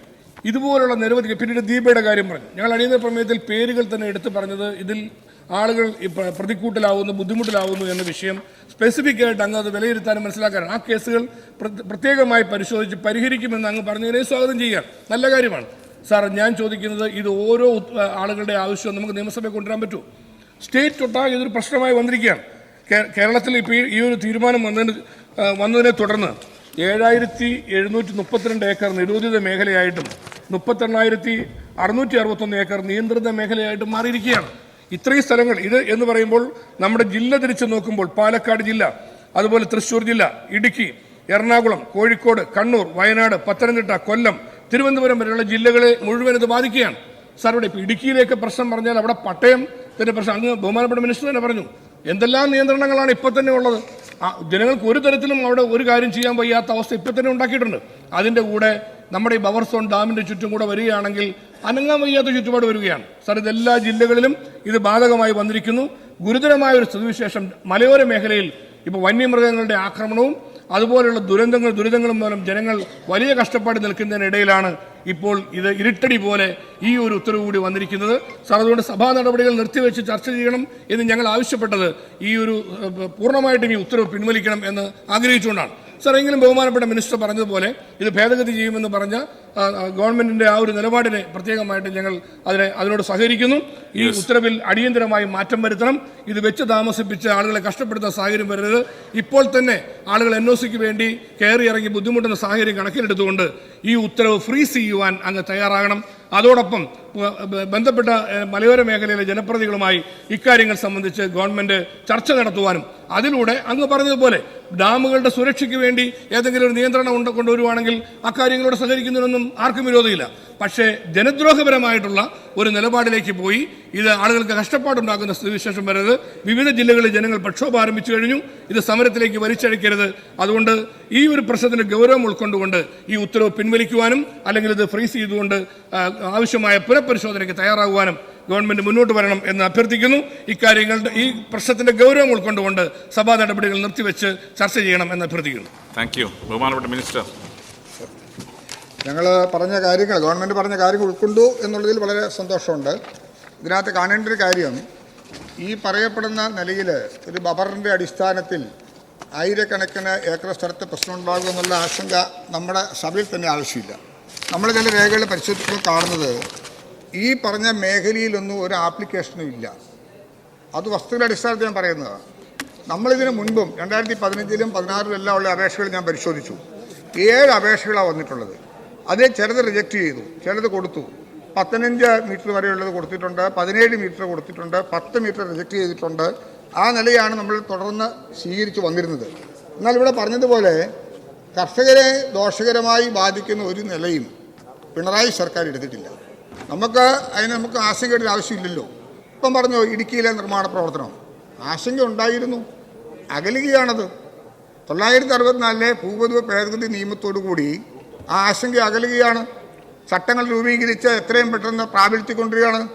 Speaker 4: ഇതുപോലുള്ള നിരവധി പിന്നീട് ദീപയുടെ കാര്യം പറഞ്ഞു. ഞങ്ങൾ അടിയന്തര പ്രമേയത്തിൽ പേരുകൾ തന്നെ എടുത്തു പറഞ്ഞത് ഇതിൽ ആളുകൾ പ്രതിക്കൂട്ടിലാവുന്നു ബുദ്ധിമുട്ടിലാവുന്നു എന്ന വിഷയം സ്പെസിഫിക് ആയിട്ട് അങ്ങ് അത് വിലയിരുത്താനും മനസ്സിലാക്കാനാണ് ആ കേസുകൾ പ്രത്യേകമായി പരിശോധിച്ച് പരിഹരിക്കുമെന്ന് അങ്ങ് പറഞ്ഞതിനെ സ്വാഗതം ചെയ്യുക നല്ല കാര്യമാണ്. സാർ ഞാൻ ചോദിക്കുന്നത് ഇത് ഓരോ ആളുകളുടെ ആവശ്യവും നമുക്ക് നിയമസഭയിൽ കൊണ്ടുവരാൻ പറ്റുമോ സ്റ്റേറ്റ് ഒട്ടാകെ ഇതൊരു പ്രശ്നമായി വന്നിരിക്കുകയാണ്. കേരളത്തിൽ ഇപ്പോൾ ഈ- ഒരു തീരുമാനം വന്നതിന് വന്നതിനെ തുടർന്ന് ഏഴായിരത്തി എഴുന്നൂറ്റി മുപ്പത്തിരണ്ട് ഏക്കർ നിരോധിത മേഖലയായിട്ടും മുപ്പത്തെണ്ണായിരത്തി അറുന്നൂറ്റി അറുപത്തൊന്ന് ഏക്കർ നിയന്ത്രിത മേഖലയായിട്ടും മാറിയിരിക്കുകയാണ്. ഇത്രയും സ്ഥലങ്ങൾ ഇത് എന്ന് പറയുമ്പോൾ നമ്മുടെ ജില്ല തിരിച്ച് നോക്കുമ്പോൾ പാലക്കാട് ജില്ല അതുപോലെ തൃശ്ശൂർ ജില്ല ഇടുക്കി എറണാകുളം കോഴിക്കോട് കണ്ണൂർ വയനാട് പത്തനംതിട്ട കൊല്ലം തിരുവനന്തപുരം വരെയുള്ള ജില്ലകളെ മുഴുവൻ ഇത് ബാധിക്കുകയാണ്. സാർ ഇവിടെ ഇപ്പോൾ ഇടുക്കിയിലേക്ക് പ്രശ്നം പറഞ്ഞാൽ അവിടെ പട്ടയം തന്നെ പ്രശ്നം. അങ്ങ് ബഹുമാനപ്പെട്ട മിനിസ്റ്റർ തന്നെ പറഞ്ഞു എന്തെല്ലാം നിയന്ത്രണങ്ങളാണ് ഇപ്പോൾ തന്നെ ഉള്ളത്? ജനങ്ങൾക്ക് ഒരു തരത്തിലും അവിടെ ഒരു കാര്യം ചെയ്യാൻ വയ്യാത്ത അവസ്ഥ ഇപ്പം തന്നെ ഉണ്ടാക്കിയിട്ടുണ്ട്. അതിന്റെ കൂടെ നമ്മുടെ ഈ ബവർ സോൺ ഡാമിന്റെ ചുറ്റും കൂടെ വരികയാണെങ്കിൽ അനങ്ങാൻ വയ്യാത്ത ചുറ്റുപാട് വരികയാണ്. സാർ ഇത് എല്ലാ ജില്ലകളിലും ഇത് ബാധകമായി വന്നിരിക്കുന്നു. ഗുരുതരമായ ഒരു സ്ഥിതിവിശേഷം മലയോര മേഖലയിൽ ഇപ്പോൾ വന്യമൃഗങ്ങളുടെ ആക്രമണവും അതുപോലെയുള്ള ദുരന്തങ്ങൾ ദുരിതങ്ങളും മൂലം ജനങ്ങൾ വലിയ കഷ്ടപ്പാട് നിൽക്കുന്നതിനിടയിലാണ് ഇപ്പോൾ ഇത് ഇരുട്ടടി പോലെ ഈ ഒരു ഉത്തരവ് കൂടി വന്നിരിക്കുന്നത്. സാർ അതുകൊണ്ട് സഭാ നടപടികൾ നിർത്തിവെച്ച് ചർച്ച ചെയ്യണം എന്ന് ഞങ്ങൾ ആവശ്യപ്പെട്ടത് ഈ ഒരു പൂർണമായിട്ടും ഈ ഉത്തരവ് പിൻവലിക്കണം എന്ന് ആഗ്രഹിച്ചുകൊണ്ടാണ്. സാർ എങ്കിലും ബഹുമാനപ്പെട്ട മിനിസ്റ്റർ പറഞ്ഞതുപോലെ ഇത് ഭേദഗതി ചെയ്യുമെന്ന് പറഞ്ഞ ഗവൺമെന്റിന്റെ ആ ഒരു നിലപാടിനെ പ്രത്യേകമായിട്ട് ഞങ്ങൾ അതിനെ അതിനോട് സഹകരിക്കുന്നു. ഈ ഉത്തരവിൽ അടിയന്തരമായി മാറ്റം വരുത്തണം. ഇത് വെച്ച് താമസിപ്പിച്ച് ആളുകളെ കഷ്ടപ്പെടുത്തുന്ന സാഹചര്യം വരരുത്. ഇപ്പോൾ തന്നെ ആളുകൾ എൻ ഒ സിക്ക് വേണ്ടി കയറി ഇറങ്ങി ബുദ്ധിമുട്ടുന്ന സാഹചര്യം കണക്കിലെടുത്തുകൊണ്ട് ഈ ഉത്തരവ് ഫ്രീസ് ചെയ്യുവാൻ അങ്ങ് തയ്യാറാകണം. അതോടൊപ്പം ബന്ധപ്പെട്ട മലയോര മേഖലയിലെ ജനപ്രതികളുമായി ഇക്കാര്യങ്ങൾ സംബന്ധിച്ച് ഗവൺമെന്റ് ചർച്ച നടത്തുവാനും അതിലൂടെ അങ്ങ് പറഞ്ഞതുപോലെ ഡാമുകളുടെ സുരക്ഷയ്ക്ക് വേണ്ടി ഏതെങ്കിലും ഒരു നിയന്ത്രണം ഉണ്ട് കൊണ്ടുവരുവാണെങ്കിൽ അക്കാര്യങ്ങളോട് സഹകരിക്കുന്നതിനൊന്നും ആർക്കും വിരോധമില്ല. പക്ഷേ ജനദ്രോഹപരമായിട്ടുള്ള ഒരു നിലപാടിലേക്ക് പോയി ഇത് ആളുകൾക്ക് കഷ്ടപ്പാടുണ്ടാക്കുന്ന സ്ഥിതിവിശേഷം വരരുത്. വിവിധ ജില്ലകളിൽ ജനങ്ങൾ പ്രക്ഷോഭം ആരംഭിച്ചു കഴിഞ്ഞു. ഇത് സമരത്തിലേക്ക് വലിച്ചഴിക്കരുത്. അതുകൊണ്ട് ഈ ഒരു പ്രശ്നത്തിന് ഗൗരവം ഉൾക്കൊണ്ടുകൊണ്ട് ഈ ഉത്തരവ് പിൻവലിക്കുവാനും അല്ലെങ്കിൽ ഇത് ഫ്രീസ് ചെയ്തുകൊണ്ട് ആവശ്യമായ പുനഃപരിശോധനയ്ക്ക് തയ്യാറാകുവാനും ഗവൺമെന്റ് മുന്നോട്ട് വരണം എന്ന് അഭ്യർത്ഥിക്കുന്നു. ഇക്കാര്യങ്ങളുടെ ഈ പ്രശ്നത്തിന്റെ ഗൗരവം ഉൾക്കൊണ്ടുകൊണ്ട് സഭാ നടപടികൾ നിർത്തിവെച്ച് ചർച്ച ചെയ്യണം എന്ന് അഭ്യർത്ഥിക്കുന്നു.
Speaker 1: താങ്ക് യു ബഹുമാനപ്പെട്ട മിനിസ്റ്റർ.
Speaker 3: ഞങ്ങൾ പറഞ്ഞ കാര്യങ്ങൾ ഗവൺമെന്റ് പറഞ്ഞ കാര്യങ്ങൾ ഉൾക്കൊണ്ടു എന്നുള്ളതിൽ വളരെ സന്തോഷമുണ്ട്. ഇതിനകത്ത് കാണേണ്ട ഒരു കാര്യം ഈ പറയപ്പെടുന്ന നിലയിൽ ഒരു ബബറിന്റെ അടിസ്ഥാനത്തിൽ ആയിരക്കണക്കിന് ഏക്കർ സ്ഥലത്ത് പ്രശ്നമുണ്ടാകും എന്നുള്ള ആശങ്ക നമ്മുടെ സഭയിൽ തന്നെ ആവശ്യമില്ല. നമ്മൾ ചില രേഖകൾ പരിശോധിക്കുമ്പോൾ കാണുന്നത് ഈ പറഞ്ഞ മേഖലയിലൊന്നും ഒരു ആപ്ലിക്കേഷനും ഇല്ല. അത് വസ്തുവിന്റെ അടിസ്ഥാനത്തിൽ ഞാൻ പറയുന്നതാണ് നമ്മളിതിന് മുൻപും രണ്ടായിരത്തി പതിനഞ്ചിലും പതിനാറിലും എല്ലാം ഉള്ള അപേക്ഷകൾ ഞാൻ പരിശോധിച്ചു. ഏഴ് അപേക്ഷകളാണ് വന്നിട്ടുള്ളത്. അതിൽ ചിലത് റിജക്റ്റ് ചെയ്തു. ചിലത് കൊടുത്തു. പതിനഞ്ച് മീറ്റർ വരെയുള്ളത് കൊടുത്തിട്ടുണ്ട്. പതിനേഴ് മീറ്റർ കൊടുത്തിട്ടുണ്ട്. പത്ത് മീറ്റർ റിജക്റ്റ് ചെയ്തിട്ടുണ്ട്. ആ നിലയാണ് നമ്മൾ തുടർന്ന് സ്വീകരിച്ചു വന്നിരുന്നത്. എന്നാൽ ഇവിടെ പറഞ്ഞതുപോലെ കർഷകരെ ദോഷകരമായി ബാധിക്കുന്ന ഒരു നിലയും പിണറായി സർക്കാർ എടുത്തിട്ടില്ല. നമുക്ക് അതിന് നമുക്ക് ആശങ്കയുടെ ആവശ്യമില്ലല്ലോ. ഇപ്പം പറഞ്ഞു ഇടുക്കിയിലെ നിർമ്മാണ പ്രവർത്തനം. ആശങ്ക ഉണ്ടായിരുന്നു. അകലുകയാണത്. തൊള്ളായിരത്തി അറുപത്തിനാലിലെ ഭൂപതിവ് ഭേദഗതി നിയമത്തോടു കൂടി ആ ആശങ്ക അകലുകയാണ്. ചട്ടങ്ങൾ രൂപീകരിച്ച് എത്രയും പെട്ടെന്ന് പ്രാബല്യത്തിൽ കൊണ്ടുവരികയാണ്.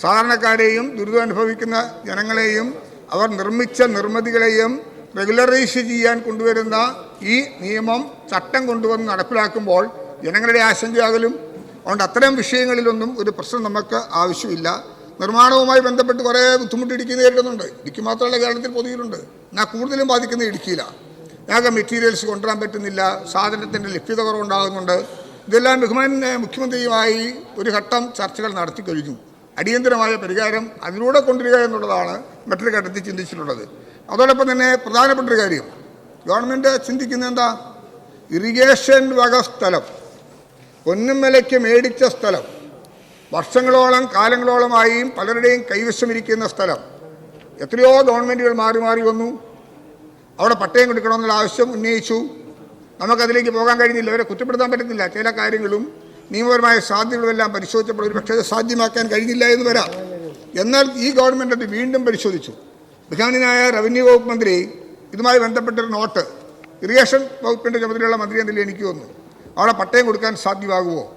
Speaker 3: സാധാരണക്കാരെയും ദുരിതം അനുഭവിക്കുന്ന ജനങ്ങളെയും അവർ നിർമ്മിച്ച നിർമ്മിതികളെയും റെഗുലറൈസ് ചെയ്യാൻ കൊണ്ടുവരുന്ന ഈ നിയമം ചട്ടം കൊണ്ടുവന്ന് നടപ്പിലാക്കുമ്പോൾ ജനങ്ങളുടെ ആശങ്കയാകലും അതുകൊണ്ട് അത്തരം വിഷയങ്ങളിലൊന്നും ഒരു പ്രശ്നം നമുക്ക് ആവശ്യമില്ല. നിർമ്മാണവുമായി ബന്ധപ്പെട്ട് കുറേ ബുദ്ധിമുട്ട് ഇടുക്കി നേരിടുന്നുണ്ട്. ഇടുക്കി മാത്രമല്ല കേരളത്തിൽ പൊതുവിലുണ്ട്. എന്നാൽ കൂടുതലും ബാധിക്കുന്നത് ഇടുക്കിയിലാണ്. ഞങ്ങൾക്ക് മെറ്റീരിയൽസ് കൊണ്ടുവരാൻ പറ്റുന്നില്ല സാധനത്തിന്റെ ലഭ്യത കുറവുണ്ടാകുന്നുണ്ട്. ഇതെല്ലാം ബഹുമാൻ മുഖ്യമന്ത്രിയുമായി ഒരു ഘട്ടം ചർച്ചകൾ നടത്തി കഴിഞ്ഞു. അടിയന്തരമായ പരിഹാരം അതിലൂടെ കൊണ്ടുവരിക എന്നുള്ളതാണ് മറ്റൊരു ഘട്ടത്തിൽ ചിന്തിച്ചിട്ടുള്ളത്. അതോടൊപ്പം തന്നെ പ്രധാനപ്പെട്ട ഒരു കാര്യം ഗവൺമെന്റ് ചിന്തിക്കുന്നത് എന്താ? ഇറിഗേഷൻ വക സ്ഥലം പൊന്നുമലയ്ക്ക് മേടിച്ച സ്ഥലം വർഷങ്ങളോളം കാലങ്ങളോളമായും പലരുടെയും കൈവശമിരിക്കുന്ന സ്ഥലം. എത്രയോ ഗവൺമെന്റുകൾ മാറി മാറി വന്നു. അവിടെ പട്ടയം കൊടുക്കണമെന്നുള്ള ആവശ്യം ഉന്നയിച്ചു. നമുക്കതിലേക്ക് പോകാൻ കഴിഞ്ഞില്ല. അവരെ കുറ്റപ്പെടുത്താൻ പറ്റുന്നില്ല ചില കാര്യങ്ങളും നിയമപരമായ സാധ്യതകളെല്ലാം പരിശോധിച്ചപ്പോൾ ഒരു പക്ഷേ സാധ്യമാക്കാൻ കഴിഞ്ഞില്ല എന്ന് വരാം. എന്നാൽ ഈ ഗവൺമെന്റ് അത് വീണ്ടും പരിശോധിച്ചു. ബഹുമാനായ റവന്യൂ വകുപ്പ് മന്ത്രി ഇതുമായി ബന്ധപ്പെട്ടൊരു നോട്ട്. ഇറിഗേഷൻ വകുപ്പിന്റെ ചുമതലയുള്ള മന്ത്രി എന്നതിൽ എനിക്ക് വന്നു അവിടെ പട്ടയം കൊടുക്കാൻ സാധ്യമാകുമോ?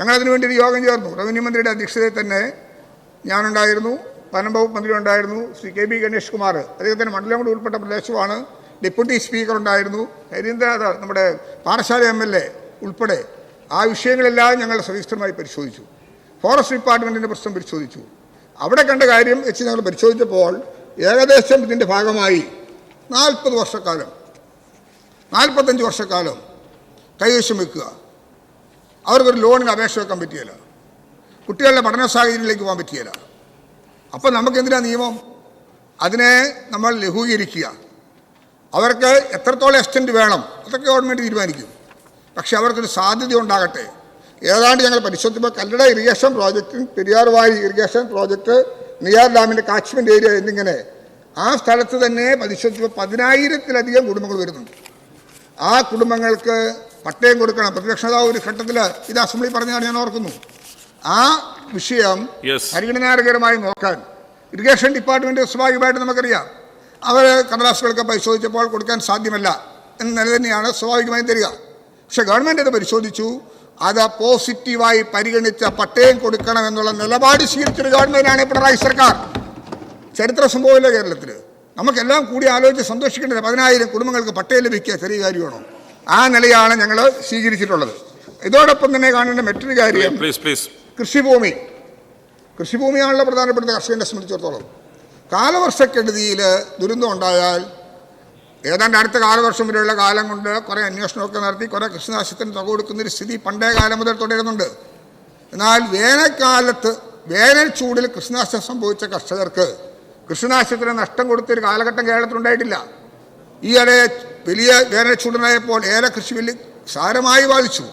Speaker 3: ഞങ്ങളതിനു വേണ്ടി ഒരു യോഗം ചേർന്നു. റവന്യൂ മന്ത്രിയുടെ അധ്യക്ഷതയിൽ തന്നെ ഞാനുണ്ടായിരുന്നു. വനം വകുപ്പ് മന്ത്രി ഉണ്ടായിരുന്നു ശ്രീ കെ ബി ഗണേഷ് കുമാർ. അദ്ദേഹത്തിന് മണ്ഡലം കൂടി ഉൾപ്പെട്ട പ്രദേശമാണ്. ഡെപ്യൂട്ടി സ്പീക്കർ ഉണ്ടായിരുന്നു. ഹരീന്ദ്രനാഥ് നമ്മുടെ പാറശാല എം എൽ എ ഉൾപ്പെടെ ആ വിഷയങ്ങളെല്ലാം ഞങ്ങൾ സവിസ്തരമായി പരിശോധിച്ചു. ഫോറസ്റ്റ് ഡിപ്പാർട്ട്മെന്റിന്റെ പ്രശ്നം പരിശോധിച്ചു. അവിടെ കണ്ട കാര്യം വെച്ച് ഞങ്ങൾ പരിശോധിച്ചപ്പോൾ ഏകദേശം ഇതിന്റെ ഭാഗമായി നാൽപ്പത് വർഷക്കാലം നാൽപ്പത്തഞ്ച് വർഷക്കാലം കൈവശം വെക്കുക. അവർക്കൊരു ലോണിന് അപേക്ഷ വെക്കാൻ പറ്റിയല്ല. കുട്ടികളുടെ പഠന സാഹചര്യത്തിലേക്ക് പോകാൻ പറ്റിയല്ല. അപ്പോൾ നമുക്ക് നമുക്കെന്തിനാ നിയമം? അതിനെ നമ്മൾ ലഘൂകരിക്കുക. അവർക്ക് എത്രത്തോളം എക്സ്റ്റന്റ് വേണം അതൊക്കെ ഗവൺമെന്റ് തീരുമാനിക്കും. പക്ഷേ അവർക്കൊരു സാധ്യത ഉണ്ടാകട്ടെ ഏതാണ്ട് ഞങ്ങൾ പരിശോധിച്ചപ്പോൾ കല്ലട ഇറിഗേഷൻ പ്രോജക്റ്റും പെരിയാർ വാരി ഇറിഗേഷൻ പ്രോജക്റ്റ് നെയ്യാർ ഡാമിന്റെ കാച്ച്മെന്റ് ഏരിയ എന്നിങ്ങനെ ആ സ്ഥലത്ത് തന്നെ പരിശോധിച്ചപ്പോൾ പതിനായിരത്തിലധികം കുടുംബങ്ങൾ വരുന്നുണ്ട്. ആ കുടുംബങ്ങൾക്ക് പട്ടയം കൊടുക്കണം. പ്രതിപക്ഷ ഒരു ഘട്ടത്തിൽ ഇത് അസംബ്ലി പറഞ്ഞാണ് ഞാൻ ഓർക്കുന്നു. ആ വിഷയം
Speaker 1: പരിഗണനാരകരമായി
Speaker 3: പരിഗണനാകരമായി നോക്കാൻ ഇറിഗേഷൻ ഡിപ്പാർട്ട്മെന്റ് സ്വാഭാവികമായിട്ട് നമുക്കറിയാം. അവർ കടലാസുകളൊക്കെ പരിശോധിച്ചപ്പോൾ കൊടുക്കാൻ സാധ്യമല്ല എന്ന നില തന്നെയാണ് സ്വാഭാവികമായും തരിക. പക്ഷെ ഗവൺമെന്റ് അത് പരിശോധിച്ചു. അത് പോസിറ്റീവായി പരിഗണിച്ച പട്ടയം കൊടുക്കണം എന്നുള്ള നിലപാട് സ്വീകരിച്ചൊരു ഗവൺമെന്റാണ് പിണറായി സർക്കാർ. ചരിത്ര സംഭവമില്ല കേരളത്തിൽ നമുക്കെല്ലാം കൂടി ആലോചിച്ച് സന്തോഷിക്കേണ്ടത് പതിനായിരം കുടുംബങ്ങൾക്ക് പട്ടയം ലഭിക്കുക ചെറിയ കാര്യമാണോ? ആ നിലയാണ് ഞങ്ങൾ സ്വീകരിച്ചിട്ടുള്ളത്. ഇതോടൊപ്പം തന്നെ കാണേണ്ട മറ്റൊരു കാര്യം
Speaker 1: പ്ലീസ് പ്ലീസ്
Speaker 3: കൃഷിഭൂമി. കൃഷിഭൂമിയാണല്ലോ പ്രധാനപ്പെട്ട കർഷകനെ സംബന്ധിച്ചിടത്തോളം. കാലവർഷക്കെടുതിയിൽ ദുരന്തം ഉണ്ടായാൽ ഏതാണ്ട് അടുത്ത കാലവർഷം വരെയുള്ള കാലം കൊണ്ട് കുറേ അന്വേഷണമൊക്കെ നടത്തി കുറേ കൃഷിനാശത്തിന് തുക കൊടുക്കുന്നൊരു സ്ഥിതി പണ്ടേ കാലം മുതൽ തുടരുന്നുണ്ട്. എന്നാൽ വേനൽക്കാലത്ത് വേനൽ ചൂടിൽ കൃഷിനാശം സംഭവിച്ച കർഷകർക്ക് കൃഷിനാശത്തിന് നഷ്ടം കൊടുത്തൊരു കാലഘട്ടം കേരളത്തിലുണ്ടായിട്ടില്ല ഈയിടെ വലിയ വേനൽ ചൂടിനായപ്പോൾ ഏല കൃഷി വലിയ സാരമായി ബാധിച്ചു.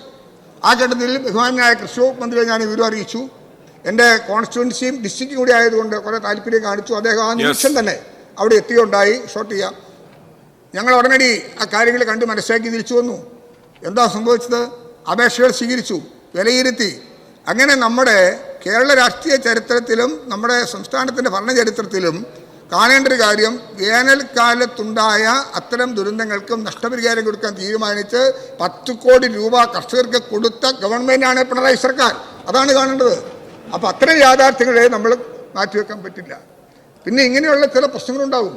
Speaker 3: ആ ഘട്ടത്തിൽ ബഹുമാനായ കൃഷി വകുപ്പ് മന്ത്രിയെ ഞാൻ വിവരം അറിയിച്ചു. എന്റെ കോൺസ്റ്റിറ്റ്യുവൻസിയും ഡിസ്ട്രിക്റ്റും കൂടി ആയതുകൊണ്ട് കുറേ താല്പര്യം കാണിച്ചു. അദ്ദേഹം ആ നിമിഷം തന്നെ അവിടെ എത്തിയുണ്ടായി. ഷോട്ട് ചെയ്യാം. ഞങ്ങൾ ഉടനടി ആ കാര്യങ്ങൾ കണ്ട് മനസ്സിലാക്കി തിരിച്ചു വന്നു. എന്താ സംഭവിച്ചത്? അപേക്ഷകൾ സ്വീകരിച്ചു. വിലയിരുത്തി. അങ്ങനെ നമ്മുടെ കേരള രാഷ്ട്രീയ ചരിത്രത്തിലും നമ്മുടെ സംസ്ഥാനത്തിന്റെ ഭരണചരിത്രത്തിലും കാണേണ്ട ഒരു കാര്യം വേനൽക്കാലത്തുണ്ടായ അത്തരം ദുരന്തങ്ങൾക്കും നഷ്ടപരിഹാരം കൊടുക്കാൻ തീരുമാനിച്ച് പത്ത് കോടി രൂപ കർഷകർക്ക് കൊടുത്ത ഗവൺമെന്റാണ് പിണറായി സർക്കാർ. അതാണ് കാണേണ്ടത്. അപ്പോൾ അത്തരം യാഥാർത്ഥ്യങ്ങളെ നമ്മൾ മാറ്റിവെക്കാൻ പറ്റില്ല. പിന്നെ ഇങ്ങനെയുള്ള ചില പ്രശ്നങ്ങളുണ്ടാവും.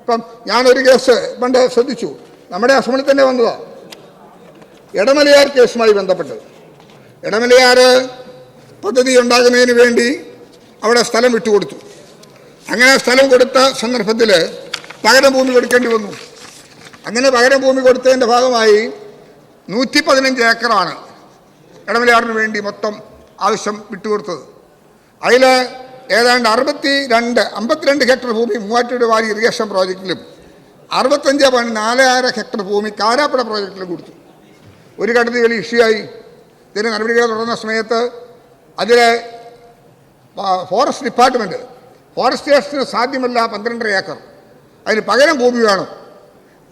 Speaker 3: ഇപ്പം ഞാനൊരു കേസ് പണ്ട് ശ്രദ്ധിച്ചു. നമ്മുടെ അസമിൽ തന്നെ വന്നതാണ് ഇടമലയാർ കേസുമായി ബന്ധപ്പെട്ട്. ഇടമലയാർ പദ്ധതി ഉണ്ടാകുന്നതിന് വേണ്ടി അവിടെ സ്ഥലം വിട്ടുകൊടുത്തു. അങ്ങനെ സ്ഥലം കൊടുത്ത സന്ദർഭത്തിൽ പകരം ഭൂമി കൊടുക്കേണ്ടി വന്നു. അങ്ങനെ പകരം ഭൂമി കൊടുത്തതിന്റെ ഭാഗമായി നൂറ്റി പതിനഞ്ച് ഏക്കറാണ് ഇടമലയാറിന് വേണ്ടി മൊത്തം ആവശ്യം വിട്ടുകൊടുത്തത്. അതിൽ ഏതാണ്ട് അറുപത്തി രണ്ട് അമ്പത്തിരണ്ട് ഹെക്ടർ ഭൂമി മൂവാറ്റുപുഴ വാരി ഇറിഗേഷൻ പ്രോജക്റ്റിലും അറുപത്തഞ്ച് പോയിന്റ് നാല് ആറ് ഹെക്ടർ ഭൂമി കാരാപ്പുഴ പ്രോജക്റ്റിലും കൊടുത്തു. ഒരു ഘട്ടത്തിൽ വലിയ ഇഷ്യൂയായി. ഇതിന് നടപടികൾ തുടർന്ന സമയത്ത് അതിൽ ഫോറസ്റ്റ് ഡിപ്പാർട്ട്മെന്റ് ഫോറസ്റ്റേഴ്സിന് സാധ്യമല്ല പന്ത്രണ്ടര ഏക്കർ. അതിന് പകരം ഭൂമി വേണം.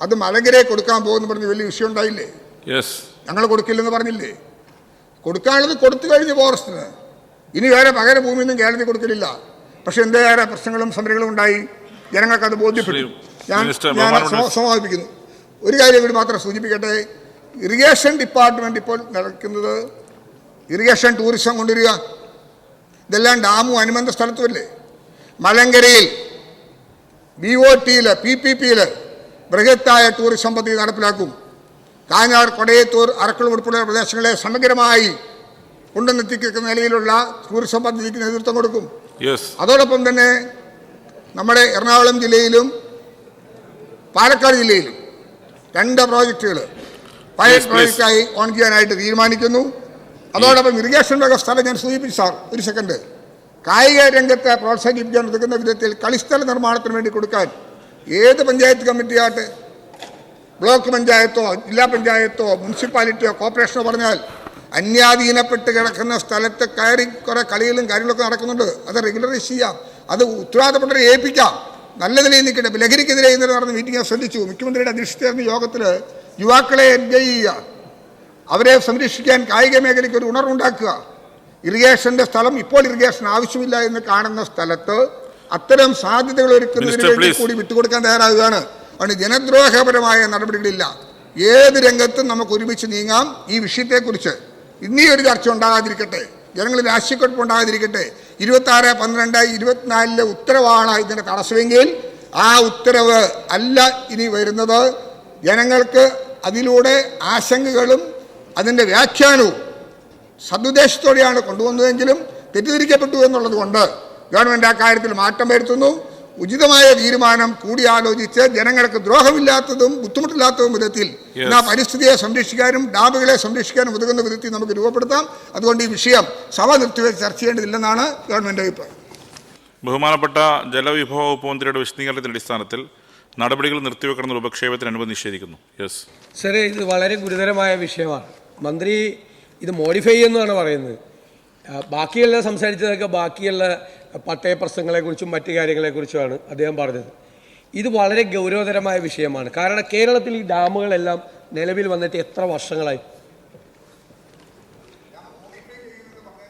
Speaker 3: അത് മലങ്കരെ കൊടുക്കാൻ പോകുമെന്ന് പറഞ്ഞ് വലിയ വിഷയം ഉണ്ടായില്ലേ?
Speaker 1: യെസ്
Speaker 3: ഞങ്ങൾ കൊടുക്കില്ലെന്ന് പറഞ്ഞില്ലേ? കൊടുക്കാനുള്ളത് കൊടുത്തു കഴിഞ്ഞ് ഫോറസ്റ്റിന് ഇനി വേറെ പകരം ഭൂമിയൊന്നും കേരളത്തിൽ കൊടുക്കലില്ല. പക്ഷെ എന്തേറെ പ്രശ്നങ്ങളും സമരങ്ങളും ഉണ്ടായി. ജനങ്ങൾക്ക് ബോധ്യപ്പെട്ടു.
Speaker 1: ബോധ്യപ്പെടും
Speaker 3: ഞാൻ ഞാൻ
Speaker 1: ബഹുമാനപ്പെട്ട
Speaker 3: സമാപിക്കുന്നു. ഒരു കാര്യം കൂടി മാത്രം സൂചിപ്പിക്കട്ടെ. ഇറിഗേഷൻ ഡിപ്പാർട്ട്മെന്റ് ഇപ്പോൾ നടക്കുന്നത് ഇറിഗേഷൻ ടൂറിസം കൊണ്ടുവരിക. ഇതെല്ലാം ഡാമും അനുബന്ധ സ്ഥലത്തുമല്ലേ മലങ്കരയിൽ ബി ഒ ടിയിൽ പി പി പിയിൽ ബൃഹത്തായ ടൂറിസം പദ്ധതി നടപ്പിലാക്കും. കാഞ്ഞാർ കൊടയത്തൂർ അറക്കുളം ഉൾപ്പെടെയുള്ള പ്രദേശങ്ങളെ സമഗ്രമായി കൊണ്ടുവന്നെത്തിക്കുന്ന നിലയിലുള്ള ടൂറിസം പദ്ധതിക്ക് നേതൃത്വം കൊടുക്കും. അതോടൊപ്പം തന്നെ നമ്മുടെ എറണാകുളം ജില്ലയിലും പാലക്കാട് ജില്ലയിലും രണ്ട് പ്രോജക്റ്റുകൾ പൈലറ്റ് പ്രോജക്റ്റായി ഓൺ ചെയ്യാനായിട്ട് തീരുമാനിക്കുന്നു. അതോടൊപ്പം ഇറിഗേഷൻ വക സ്ഥലം ഞാൻ സൂചിപ്പിച്ചു സാർ ഒരു സെക്കൻഡ് കായിക രംഗത്തെ പ്രോത്സാഹിപ്പിക്കാൻ ഉതകുന്ന വിധത്തിൽ കളിസ്ഥല നിർമ്മാണത്തിന് വേണ്ടി കൊടുക്കാൻ ഏത് പഞ്ചായത്ത് കമ്മിറ്റിയാട്ടെ ബ്ലോക്ക് പഞ്ചായത്തോ ജില്ലാ പഞ്ചായത്തോ മുനിസിപ്പാലിറ്റിയോ കോർപ്പറേഷനോ പറഞ്ഞാൽ അന്യാധീനപ്പെട്ട് കിടക്കുന്ന സ്ഥലത്ത് കയറി കുറെ കളികളും കാര്യങ്ങളൊക്കെ നടക്കുന്നുണ്ട്. അത് റെഗുലറൈസ് ചെയ്യാം. അത് ഉത്തരവാദപ്പെട്ടവരെ ഏൽപ്പിക്കാം. നല്ല നിലയിൽ നിൽക്കട്ടെ ലഹരിക്കെതിരെ ഇന്നലെ നടന്ന മീറ്റിംഗ് ഞാൻ ശ്രദ്ധിച്ചു. മുഖ്യമന്ത്രിയുടെ അധ്യക്ഷതയായിരുന്ന യോഗത്തിൽ യുവാക്കളെ എൻജോയ് ചെയ്യുക. അവരെ സംരക്ഷിക്കാൻ കായിക മേഖലയ്ക്ക് ഒരു ഉണർവുണ്ടാക്കുക. ഇറിഗേഷന്റെ സ്ഥലം ഇപ്പോൾ ഇറിഗേഷൻ ആവശ്യമില്ല എന്ന് കാണുന്ന സ്ഥലത്ത് അത്തരം സാധ്യതകൾ ഒരുക്കുന്നതിന് വേണ്ടി. കൂടി വിട്ടുകൊടുക്കാൻ തയ്യാറാകുകയാണ്. അതുകൊണ്ട് ജനദ്രോഹപരമായ നടപടികളില്ല. ഏത് രംഗത്തും നമുക്ക് ഒരുമിച്ച് നീങ്ങാം. ഈ വിഷയത്തെക്കുറിച്ച് ഇന്നീ ഒരു ചർച്ച ഉണ്ടാകാതിരിക്കട്ടെ. ജനങ്ങളിൽ രാഷ്ട്രീയക്കുഴപ്പം ഉണ്ടാകാതിരിക്കട്ടെ. ഇരുപത്തി ആറ് പന്ത്രണ്ട് ഇരുപത്തിനാലിലെ ഉത്തരവാണ് ഇതിന്റെ തടസ്സമെങ്കിൽ ആ ഉത്തരവ് അല്ല ഇനി വരുന്നത്. ജനങ്ങൾക്ക് അതിലൂടെ ആശങ്കകളും അതിന്റെ വ്യാഖ്യാനവും സതുദ്ദേശത്തോടെയാണ് കൊണ്ടുവന്നതെങ്കിലും തെറ്റിദ്ധരിക്കപ്പെട്ടു എന്നുള്ളത് കൊണ്ട് ഗവൺമെന്റ് ആ കാര്യത്തിൽ മാറ്റം വരുത്തുന്നു. ഉചിതമായ തീരുമാനം കൂടിയാലോചിച്ച് ജനങ്ങൾക്ക് ദ്രോഹമില്ലാത്തതും ബുദ്ധിമുട്ടില്ലാത്തതും വിധത്തിൽ. ആ പരിസ്ഥിതിയെ സംരക്ഷിക്കാനും ഡാമുകളെ സംരക്ഷിക്കാനും ഉതകുന്ന വിധത്തിൽ നമുക്ക് രൂപപ്പെടുത്താം. അതുകൊണ്ട് ഈ വിഷയം സഭ നിർത്തിവെച്ച് ചർച്ച ചെയ്യേണ്ടതില്ലെന്നാണ് ഗവൺമെന്റ് അഭിപ്രായം.
Speaker 1: ബഹുമാനപ്പെട്ട ജലവിഭവ വകുപ്പ് മന്ത്രിയുടെ വിശദീകരണത്തിന്റെ അടിസ്ഥാനത്തിൽ നടപടികൾ നിർത്തിവെക്കണമെന്ന ഉപക്ഷേപത്തിന് അനുമതി നിഷേധിക്കുന്നു. യെസ്
Speaker 2: സാറേ ഇത് വളരെ ഗുരുതരമായ വിഷയമാണ്. മന്ത്രി ഇത് മോഡിഫൈ ചെയ്യുന്നതാണ് പറയുന്നത്. ബാക്കിയുള്ള ബാക്കിയെല്ലാം സംസാരിച്ചതൊക്കെ ബാക്കിയുള്ള പട്ടയ പ്രശ്നങ്ങളെക്കുറിച്ചും മറ്റു കാര്യങ്ങളെക്കുറിച്ചുമാണ് അദ്ദേഹം പറഞ്ഞത്. ഇത് വളരെ ഗൗരവതരമായ വിഷയമാണ്. കാരണം കേരളത്തിൽ ഈ ഡാമുകളെല്ലാം നിലവിൽ വന്നിട്ട് എത്ര വർഷങ്ങളായി?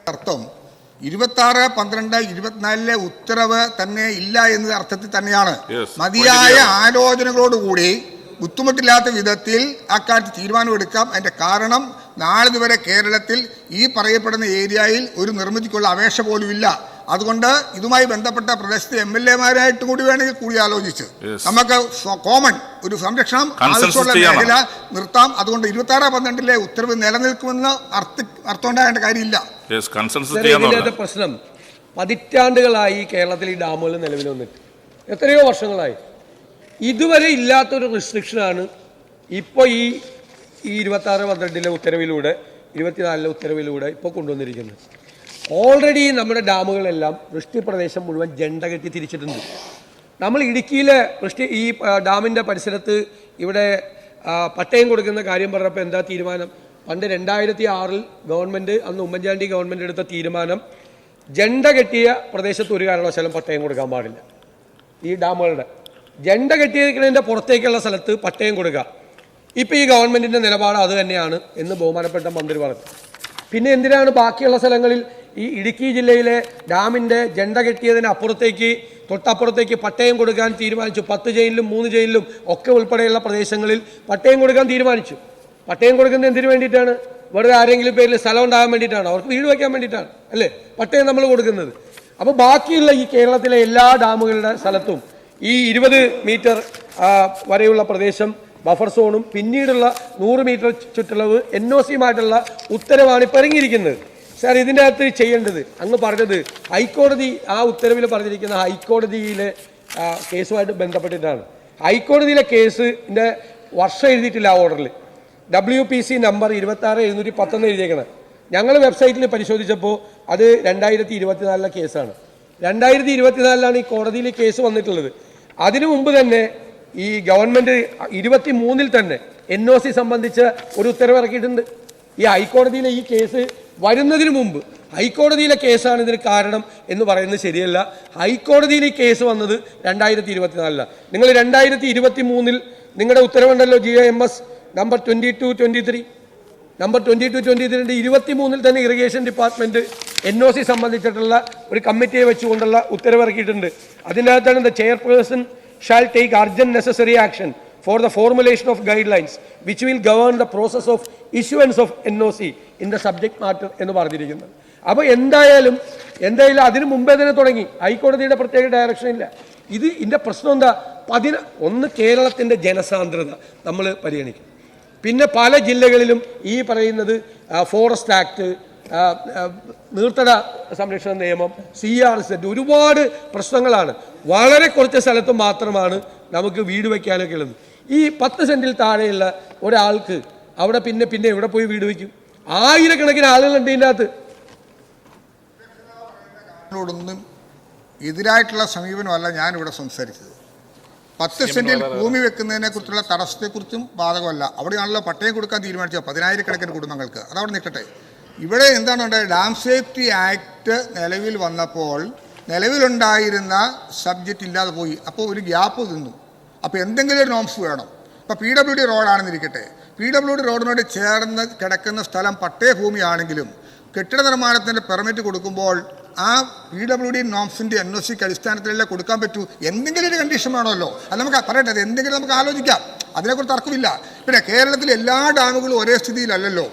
Speaker 3: അർത്ഥം ഇരുപത്തി ആറ് പന്ത്രണ്ട് ഇരുപത്തിനാലിലെ ഉത്തരവ് തന്നെ ഇല്ല എന്ന അർത്ഥത്തിൽ തന്നെയാണ്. മതിയായ ആലോചനകളോടുകൂടി ബുദ്ധിമുട്ടില്ലാത്ത വിധത്തിൽ അക്കാര്യത്തിൽ തീരുമാനമെടുക്കാം. അതിന്റെ കാരണം നാളിതുവരെ കേരളത്തിൽ ഈ പറയപ്പെടുന്ന ഏരിയയിൽ ഒരു നിർമ്മിതിക്കുള്ള അപേക്ഷ പോലുമില്ല ഇല്ല. അതുകൊണ്ട് ഇതുമായി ബന്ധപ്പെട്ട പ്രദേശത്തെ എം എൽ എമാരായിട്ടും കൂടി വേണമെങ്കിൽ കൂടി ആലോചിച്ച് നമുക്ക് കോമൺ ഒരു സംരക്ഷണം ആവശ്യമുള്ള മേഖല നിർത്താം. അതുകൊണ്ട് ഇരുപത്തി ആറ് പന്ത്രണ്ടിലെ ഉത്തരവ് നിലനിൽക്കുമെന്ന് അർത്ഥ അർത്ഥം ഉണ്ടാകേണ്ട കാര്യമില്ല
Speaker 2: പ്രശ്നം പതിറ്റാണ്ടുകളായി കേരളത്തിൽ ഈ ഡാമുകൾ നിലവിൽ വന്നിട്ട് എത്രയോ വർഷങ്ങളായി. ഇതുവരെ ഇല്ലാത്തൊരു റെസ്ട്രിക്ഷനാണ് ഇപ്പോൾ ഈ ഈ ഇരുപത്തി ആറ് പന്ത്രണ്ടിലെ ഉത്തരവിലൂടെ ഇരുപത്തിനാലിലെ ഉത്തരവിലൂടെ ഇപ്പോൾ കൊണ്ടുവന്നിരിക്കുന്നത് ഓൾറെഡി നമ്മുടെ ഡാമുകളെല്ലാം വൃഷ്ടി പ്രദേശം മുഴുവൻ ജണ്ട കെട്ടി തിരിച്ചിട്ടുണ്ട്. നമ്മൾ ഇടുക്കിയിലെ വൃഷ്ടി ഈ ഡാമിന്റെ പരിസരത്ത് ഇവിടെ പട്ടയം കൊടുക്കുന്ന കാര്യം പറഞ്ഞപ്പോൾ എന്താ തീരുമാനം? പണ്ട് രണ്ടായിരത്തി ആറിൽ ഗവൺമെന്റ് അന്ന് ഉമ്മൻചാണ്ടി ഗവൺമെന്റ് എടുത്ത തീരുമാനം ജണ്ട കെട്ടിയ പ്രദേശത്ത് ഒരു കാരണവശാലും പട്ടയം കൊടുക്കാൻ പാടില്ല. ഈ ഡാമുകളുടെ ജണ്ട കെട്ടിയിരിക്കുന്നതിന്റെ പുറത്തേക്കുള്ള സ്ഥലത്ത് പട്ടയം കൊടുക്കുക. ഇപ്പം ഈ ഗവൺമെന്റിന്റെ നിലപാട് അത് തന്നെയാണ് എന്ന് ബഹുമാനപ്പെട്ട മന്ത്രി പറഞ്ഞു. പിന്നെ എന്തിനാണ് ബാക്കിയുള്ള സ്ഥലങ്ങളിൽ ഈ ഇടുക്കി ജില്ലയിലെ ഡാമിന്റെ ജണ്ട കെട്ടിയതിന് അപ്പുറത്തേക്ക് തൊട്ടപ്പുറത്തേക്ക് പട്ടയം കൊടുക്കാൻ തീരുമാനിച്ചു. പത്ത് ജയിലിലും മൂന്ന് ജയിലിലും ഒക്കെ ഉൾപ്പെടെയുള്ള പ്രദേശങ്ങളിൽ പട്ടയം കൊടുക്കാൻ തീരുമാനിച്ചു. പട്ടയം കൊടുക്കുന്നത് എന്തിനു വേണ്ടിയിട്ടാണ്? വെറുതെ ആരെങ്കിലും പേരിൽ സ്ഥലം ഉണ്ടാകാൻ വേണ്ടിയിട്ടാണ്. അവർക്ക് വീട് വയ്ക്കാൻ വേണ്ടിയിട്ടാണ് അല്ലേ? പട്ടയം നമ്മൾ കൊടുക്കുന്നത്. അപ്പോൾ ബാക്കിയുള്ള ഈ കേരളത്തിലെ എല്ലാ ഡാമുകളുടെ സ്ഥലത്തും ഈ ഇരുപത് മീറ്റർ വരെയുള്ള പ്രദേശം ബഫർ സോണും പിന്നീടുള്ള നൂറ് മീറ്റർ ചുറ്റളവ് എൻ ഒ സിയുമായിട്ടുള്ള ഉത്തരവാണ് ഇപ്പോൾ ഇറങ്ങിയിരിക്കുന്നത്. സാർ ഇതിന്റെ അകത്ത് ചെയ്യേണ്ടത് അങ്ങ് പറഞ്ഞത് ഹൈക്കോടതി ആ ഉത്തരവിൽ പറഞ്ഞിരിക്കുന്ന ഹൈക്കോടതിയിലെ കേസുമായിട്ട് ബന്ധപ്പെട്ടിട്ടാണ്. ഹൈക്കോടതിയിലെ കേസിന്റെ വർഷം എഴുതിയിട്ടില്ല ആ ഓർഡറിൽ. ഡബ്ല്യു പി സി നമ്പർ ഇരുപത്തി ആറ് എഴുന്നൂറ്റി പത്തൊന്ന് എഴുതിയേക്കണം ഞങ്ങൾ വെബ്സൈറ്റിൽ പരിശോധിച്ചപ്പോൾ അത് രണ്ടായിരത്തി ഇരുപത്തിനാലിലെ കേസാണ്. രണ്ടായിരത്തി ഇരുപത്തിനാലിലാണ് ഈ കോടതിയിൽ കേസ് വന്നിട്ടുള്ളത്. അതിനു മുമ്പ് തന്നെ ഈ ഗവൺമെന്റ് ഇരുപത്തി മൂന്നിൽ തന്നെ എൻ ഒ സി സംബന്ധിച്ച് ഒരു ഉത്തരവ് ഇറക്കിയിട്ടുണ്ട് ഈ ഹൈക്കോടതിയിലെ ഈ കേസ് വരുന്നതിന് മുമ്പ് ഹൈക്കോടതിയിലെ കേസാണ് ഇതിന് കാരണം എന്ന് പറയുന്നത് ശരിയല്ല. ഹൈക്കോടതിയിൽ ഈ കേസ് വന്നത് രണ്ടായിരത്തി ഇരുപത്തിനാലിലാണ് നിങ്ങൾ രണ്ടായിരത്തി ഇരുപത്തി മൂന്നിൽ നിങ്ങളുടെ ഉത്തരവുണ്ടല്ലോ G M S number twenty two twenty three number twenty two twenty ത്രീന്റെ ഇരുപത്തി മൂന്നിൽ തന്നെ irrigation department N O C സംബന്ധിച്ചിട്ടുള്ള ഒരു കമ്മിറ്റിയെ വെച്ചുകൊണ്ടുള്ള ഉത്തരവിറക്കിയിട്ടുണ്ട്. അതിന്റെ അകത്താണ് the chairperson shall take urgent the formulation of guidelines which will govern the process of issuance of N O C in the subject matter എന്ന് പറഞ്ഞിരിക്കുന്നത് അപ്പോൾ എന്തായാലും എന്തായാലും അതിനു മുമ്പേ തന്നെ തുടങ്ങി. ഹൈക്കോടതിയുടെ പ്രത്യേക ഡയറക്ഷൻ ഇല്ല. ഇത് ഇതിന്റെ പ്രശ്നം എന്താ? പതിന ഒന്ന് കേരളത്തിന്റെ ജനസാന്ദ്രത നമ്മൾ പരിഗണിക്കും. പിന്നെ പല ജില്ലകളിലും ഈ പറയുന്നത് ഫോറസ്റ്റ് ആക്ട് നീർത്തട സംരക്ഷണ നിയമം സി ആർ സെറ്റ് ഒരുപാട് പ്രശ്നങ്ങളാണ്. വളരെ കുറച്ച് സ്ഥലത്ത് മാത്രമാണ് നമുക്ക് വീട് വയ്ക്കാനൊക്കെ ഉള്ളത്. ഈ പത്ത് സെന്റിൽ താഴെയുള്ള ഒരാൾക്ക് അവിടെ പിന്നെ പിന്നെ എവിടെ പോയി വീട് വയ്ക്കും ആയിരക്കണക്കിന് ആളുകളുണ്ട് ഇതിന്റെ അകത്ത് ോടൊന്നും
Speaker 3: എതിരായിട്ടുള്ള സമീപനമല്ല ഞാനിവിടെ സംസാരിച്ചത്. പത്ത് സെന്റിൽ ഭൂമി വെക്കുന്നതിനെ കുറിച്ചുള്ള തടസ്സത്തെക്കുറിച്ചും ബാധകമല്ല. അവിടെയാണല്ലോ പട്ടയം കൊടുക്കാൻ തീരുമാനിച്ചത്. പതിനായിരക്കണക്കിന് കുടുംബങ്ങൾക്ക്. അതവിടെ നിൽക്കട്ടെ. ഇവിടെ എന്താണ് ഉണ്ടായത് ഡാം സേഫ്റ്റി ആക്ട് നിലവിൽ വന്നപ്പോൾ നിലവിലുണ്ടായിരുന്ന സബ്ജക്റ്റ് ഇല്ലാതെ പോയി. അപ്പോൾ ഒരു ഗ്യാപ്പ് നിന്നു. അപ്പോൾ എന്തെങ്കിലും ഒരു നോംസ് വേണം. ഇപ്പോൾ പി ഡബ്ല്യു ഡി റോഡാണെന്നിരിക്കട്ടെ. പി ഡബ്ല്യു ഡി റോഡിനോട് ചേർന്ന് കിടക്കുന്ന സ്ഥലം പട്ടയഭൂമിയാണെങ്കിലും കെട്ടിട നിർമ്മാണത്തിന്റെ പെർമിറ്റ് കൊടുക്കുമ്പോൾ ആ പി ഡബ്ല്യു ഡി നോംസിന്റെ എൻ ഒ സിക്ക് അടിസ്ഥാനത്തിലല്ലേ കൊടുക്കാൻ പറ്റൂ? എന്തെങ്കിലും ഒരു കണ്ടീഷൻ വേണമല്ലോ. അത് നമുക്ക് പറയട്ടെ അത് എന്തെങ്കിലും നമുക്ക് ആലോചിക്കാം. അതിനെക്കുറിച്ച് തർക്കമില്ല. പിന്നെ കേരളത്തിലെ എല്ലാ ഡാമുകളും ഒരേ സ്ഥിതിയിലല്ലല്ലോ.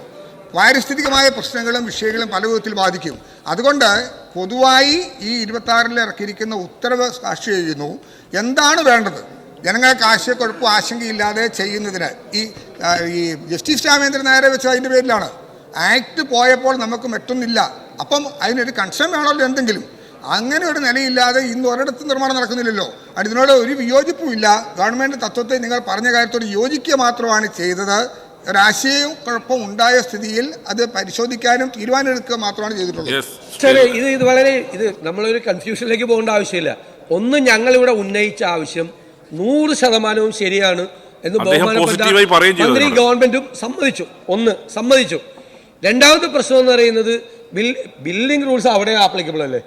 Speaker 3: പാരിസ്ഥിതികമായ പ്രശ്നങ്ങളും വിഷയങ്ങളും പല വിധത്തിൽ ബാധിക്കും. അതുകൊണ്ട് പൊതുവായി ഈ ഇരുപത്തി ഇറക്കിയിരിക്കുന്ന ഉത്തരവ് സാക്ഷി ചെയ്യുന്നു. എന്താണ് വേണ്ടത്? ജനങ്ങൾക്ക് ആശയക്കുഴപ്പം ആശങ്കയില്ലാതെ ചെയ്യുന്നതിന് ഈ ഈ ജസ്റ്റിസ് രാമേന്ദ്രൻ നായരെ വെച്ച് അതിന്റെ പേരിലാണ്. ആക്ട് പോയപ്പോൾ നമുക്ക് മറ്റൊന്നില്ല. അപ്പം അതിനൊരു കൺസേൺ വേണമല്ലോ എന്തെങ്കിലും. അങ്ങനെ ഒരു നിലയില്ലാതെ ഇന്ന് ഒരിടത്തും നിർമ്മാണം നടക്കുന്നില്ലല്ലോ. അതിനോട് ഒരു വിയോജിപ്പുമില്ല ഗവൺമെന്റ് തത്വത്തെ നിങ്ങൾ പറഞ്ഞ കാര്യത്തോട് യോജിക്കുക മാത്രമാണ് ചെയ്തത്. ഒരാശയവും കുഴപ്പം ഉണ്ടായ സ്ഥിതിയിൽ അത് പരിശോധിക്കാനും തീരുമാനമെടുക്കുക മാത്രമാണ് ചെയ്തിട്ടുള്ളത്.
Speaker 2: ഇത് ഇത് വളരെ ഇത് നമ്മളൊരു കൺഫ്യൂഷനിലേക്ക് പോകേണ്ട ആവശ്യമില്ല. ഒന്ന് ഞങ്ങളിവിടെ ഉന്നയിച്ച ആവശ്യം നൂറ് ശതമാനവും ശരിയാണ് എന്ന് മന്ത്രി ഗവൺമെന്റും സമ്മതിച്ചു. ഒന്ന് സമ്മതിച്ചു. രണ്ടാമത്തെ പ്രശ്നം എന്ന് പറയുന്നത് ബിൽ ബിൽഡിംഗ് റൂൾസ് അവിടെ ആപ്ലിക്കബിൾ അല്ലേ?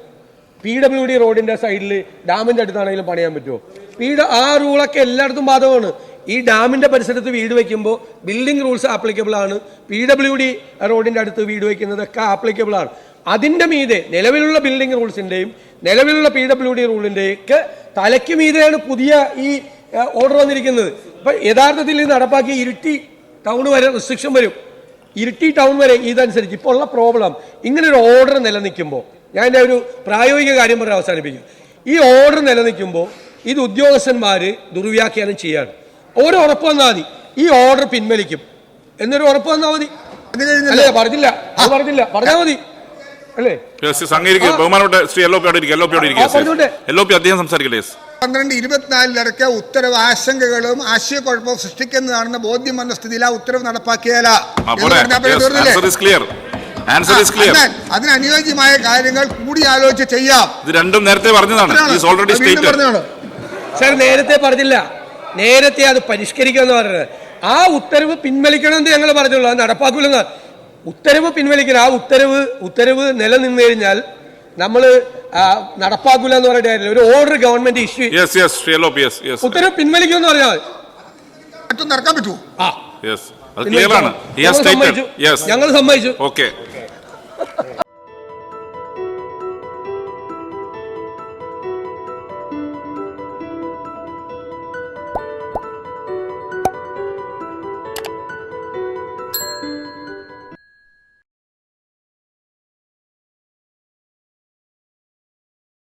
Speaker 2: പി ഡബ്ല്യു ഡി റോഡിന്റെ സൈഡിൽ ഡാമിന്റെ അടുത്താണെങ്കിലും പണിയാൻ പറ്റുമോ? പി ആ റൂളൊക്കെ എല്ലായിടത്തും ബാധകമാണ്. ഈ ഡാമിന്റെ പരിസരത്ത് വീട് വയ്ക്കുമ്പോൾ ബിൽഡിംഗ് റൂൾസ് ആപ്ലിക്കബിൾ ആണ്. പി ഡബ്ല്യു ഡി റോഡിന്റെ അടുത്ത് വീട് വയ്ക്കുന്നതൊക്കെ ആപ്ലിക്കബിൾ ആണ്. അതിന്റെ മീതെ നിലവിലുള്ള ബിൽഡിംഗ് റൂൾസിന്റെയും നിലവിലുള്ള പി ഡബ്ല്യു ഡി റൂളിന്റെയൊക്കെ തലയ്ക്ക് മീതെയാണ് പുതിയ ഈ ഓർഡർ വന്നിരിക്കുന്നത്. ഇപ്പം യഥാർത്ഥത്തിൽ ഇത് നടപ്പാക്കി ഇരുട്ടി ടൗൺ വരെ റെസ്ട്രിക്ഷൻ വരും. ഇരുട്ടി ടൗൺ വരെ ഇതനുസരിച്ച് ഇപ്പോൾ ഉള്ള പ്രോബ്ലം ഇങ്ങനൊരു ഓർഡർ നിലനിൽക്കുമ്പോൾ ഞാൻ എന്റെ ഒരു പ്രായോഗിക കാര്യം പറഞ്ഞ് അവസാനിപ്പിക്കും. ഈ ഓർഡർ നിലനിൽക്കുമ്പോൾ ഇത് ഉദ്യോഗസ്ഥന്മാർ ദുർവ്യാഖ്യാനം ചെയ്യാണ്. ഒരു ഉറപ്പ് വന്നാൽ മതി. ഈ ഓർഡർ പിൻവലിക്കും. എന്നൊരു ഉറപ്പ് വന്നാൽ മതി. അല്ലേ? പറഞ്ഞില്ല. പറഞ്ഞില്ല. പറഞ്ഞാൽ
Speaker 3: പന്ത്രണ്ട് ഇരുപത്തിനാലിൽ ഉത്തരവ് ആശങ്കകളും ആശയക്കുഴപ്പവും സൃഷ്ടിക്കുന്നതാണെന്ന ബോധ്യം വന്ന സ്ഥിതിയിൽ ആ ഉത്തരവ് നടപ്പാക്കിയാല.
Speaker 1: അതിനനുയോജ്യമായ answer is clear answer is clear
Speaker 3: അതിന് അനുയോജ്യമായ കാര്യങ്ങൾ കൂടി ആലോചിച്ച് ചെയ്യാം.
Speaker 1: ഇത് രണ്ടും നേരത്തെ പറഞ്ഞതാണ്.
Speaker 2: നേരത്തെ പറഞ്ഞില്ല. നേരത്തെ അത് പരിഷ്കരിക്കുമെന്ന് പറയുന്നത് ആ ഉത്തരവ് പിൻവലിക്കണം എന്ന് ഞങ്ങൾ പറഞ്ഞുള്ളൂ. അത് നടപ്പാക്കൂലെന്ന് ഉത്തരവ് പിൻവലിക്കണം. ആ ഉത്തരവ് ഉത്തരവ് നിലനിന്ന് കഴിഞ്ഞാൽ നമ്മൾ നടപ്പാക്കൂല എന്ന് പറഞ്ഞിട്ട് ഒരു ഓർഡർ ഗവൺമെന്റ് ഇഷ്യൂ
Speaker 1: ഉത്തരവ് യെസ്
Speaker 2: എന്ന് പറഞ്ഞാൽ.
Speaker 3: നടക്കാൻ പറ്റുമോ?
Speaker 2: ആ. ഞങ്ങൾ സമ്മതിച്ചു.
Speaker 1: ഓക്കെ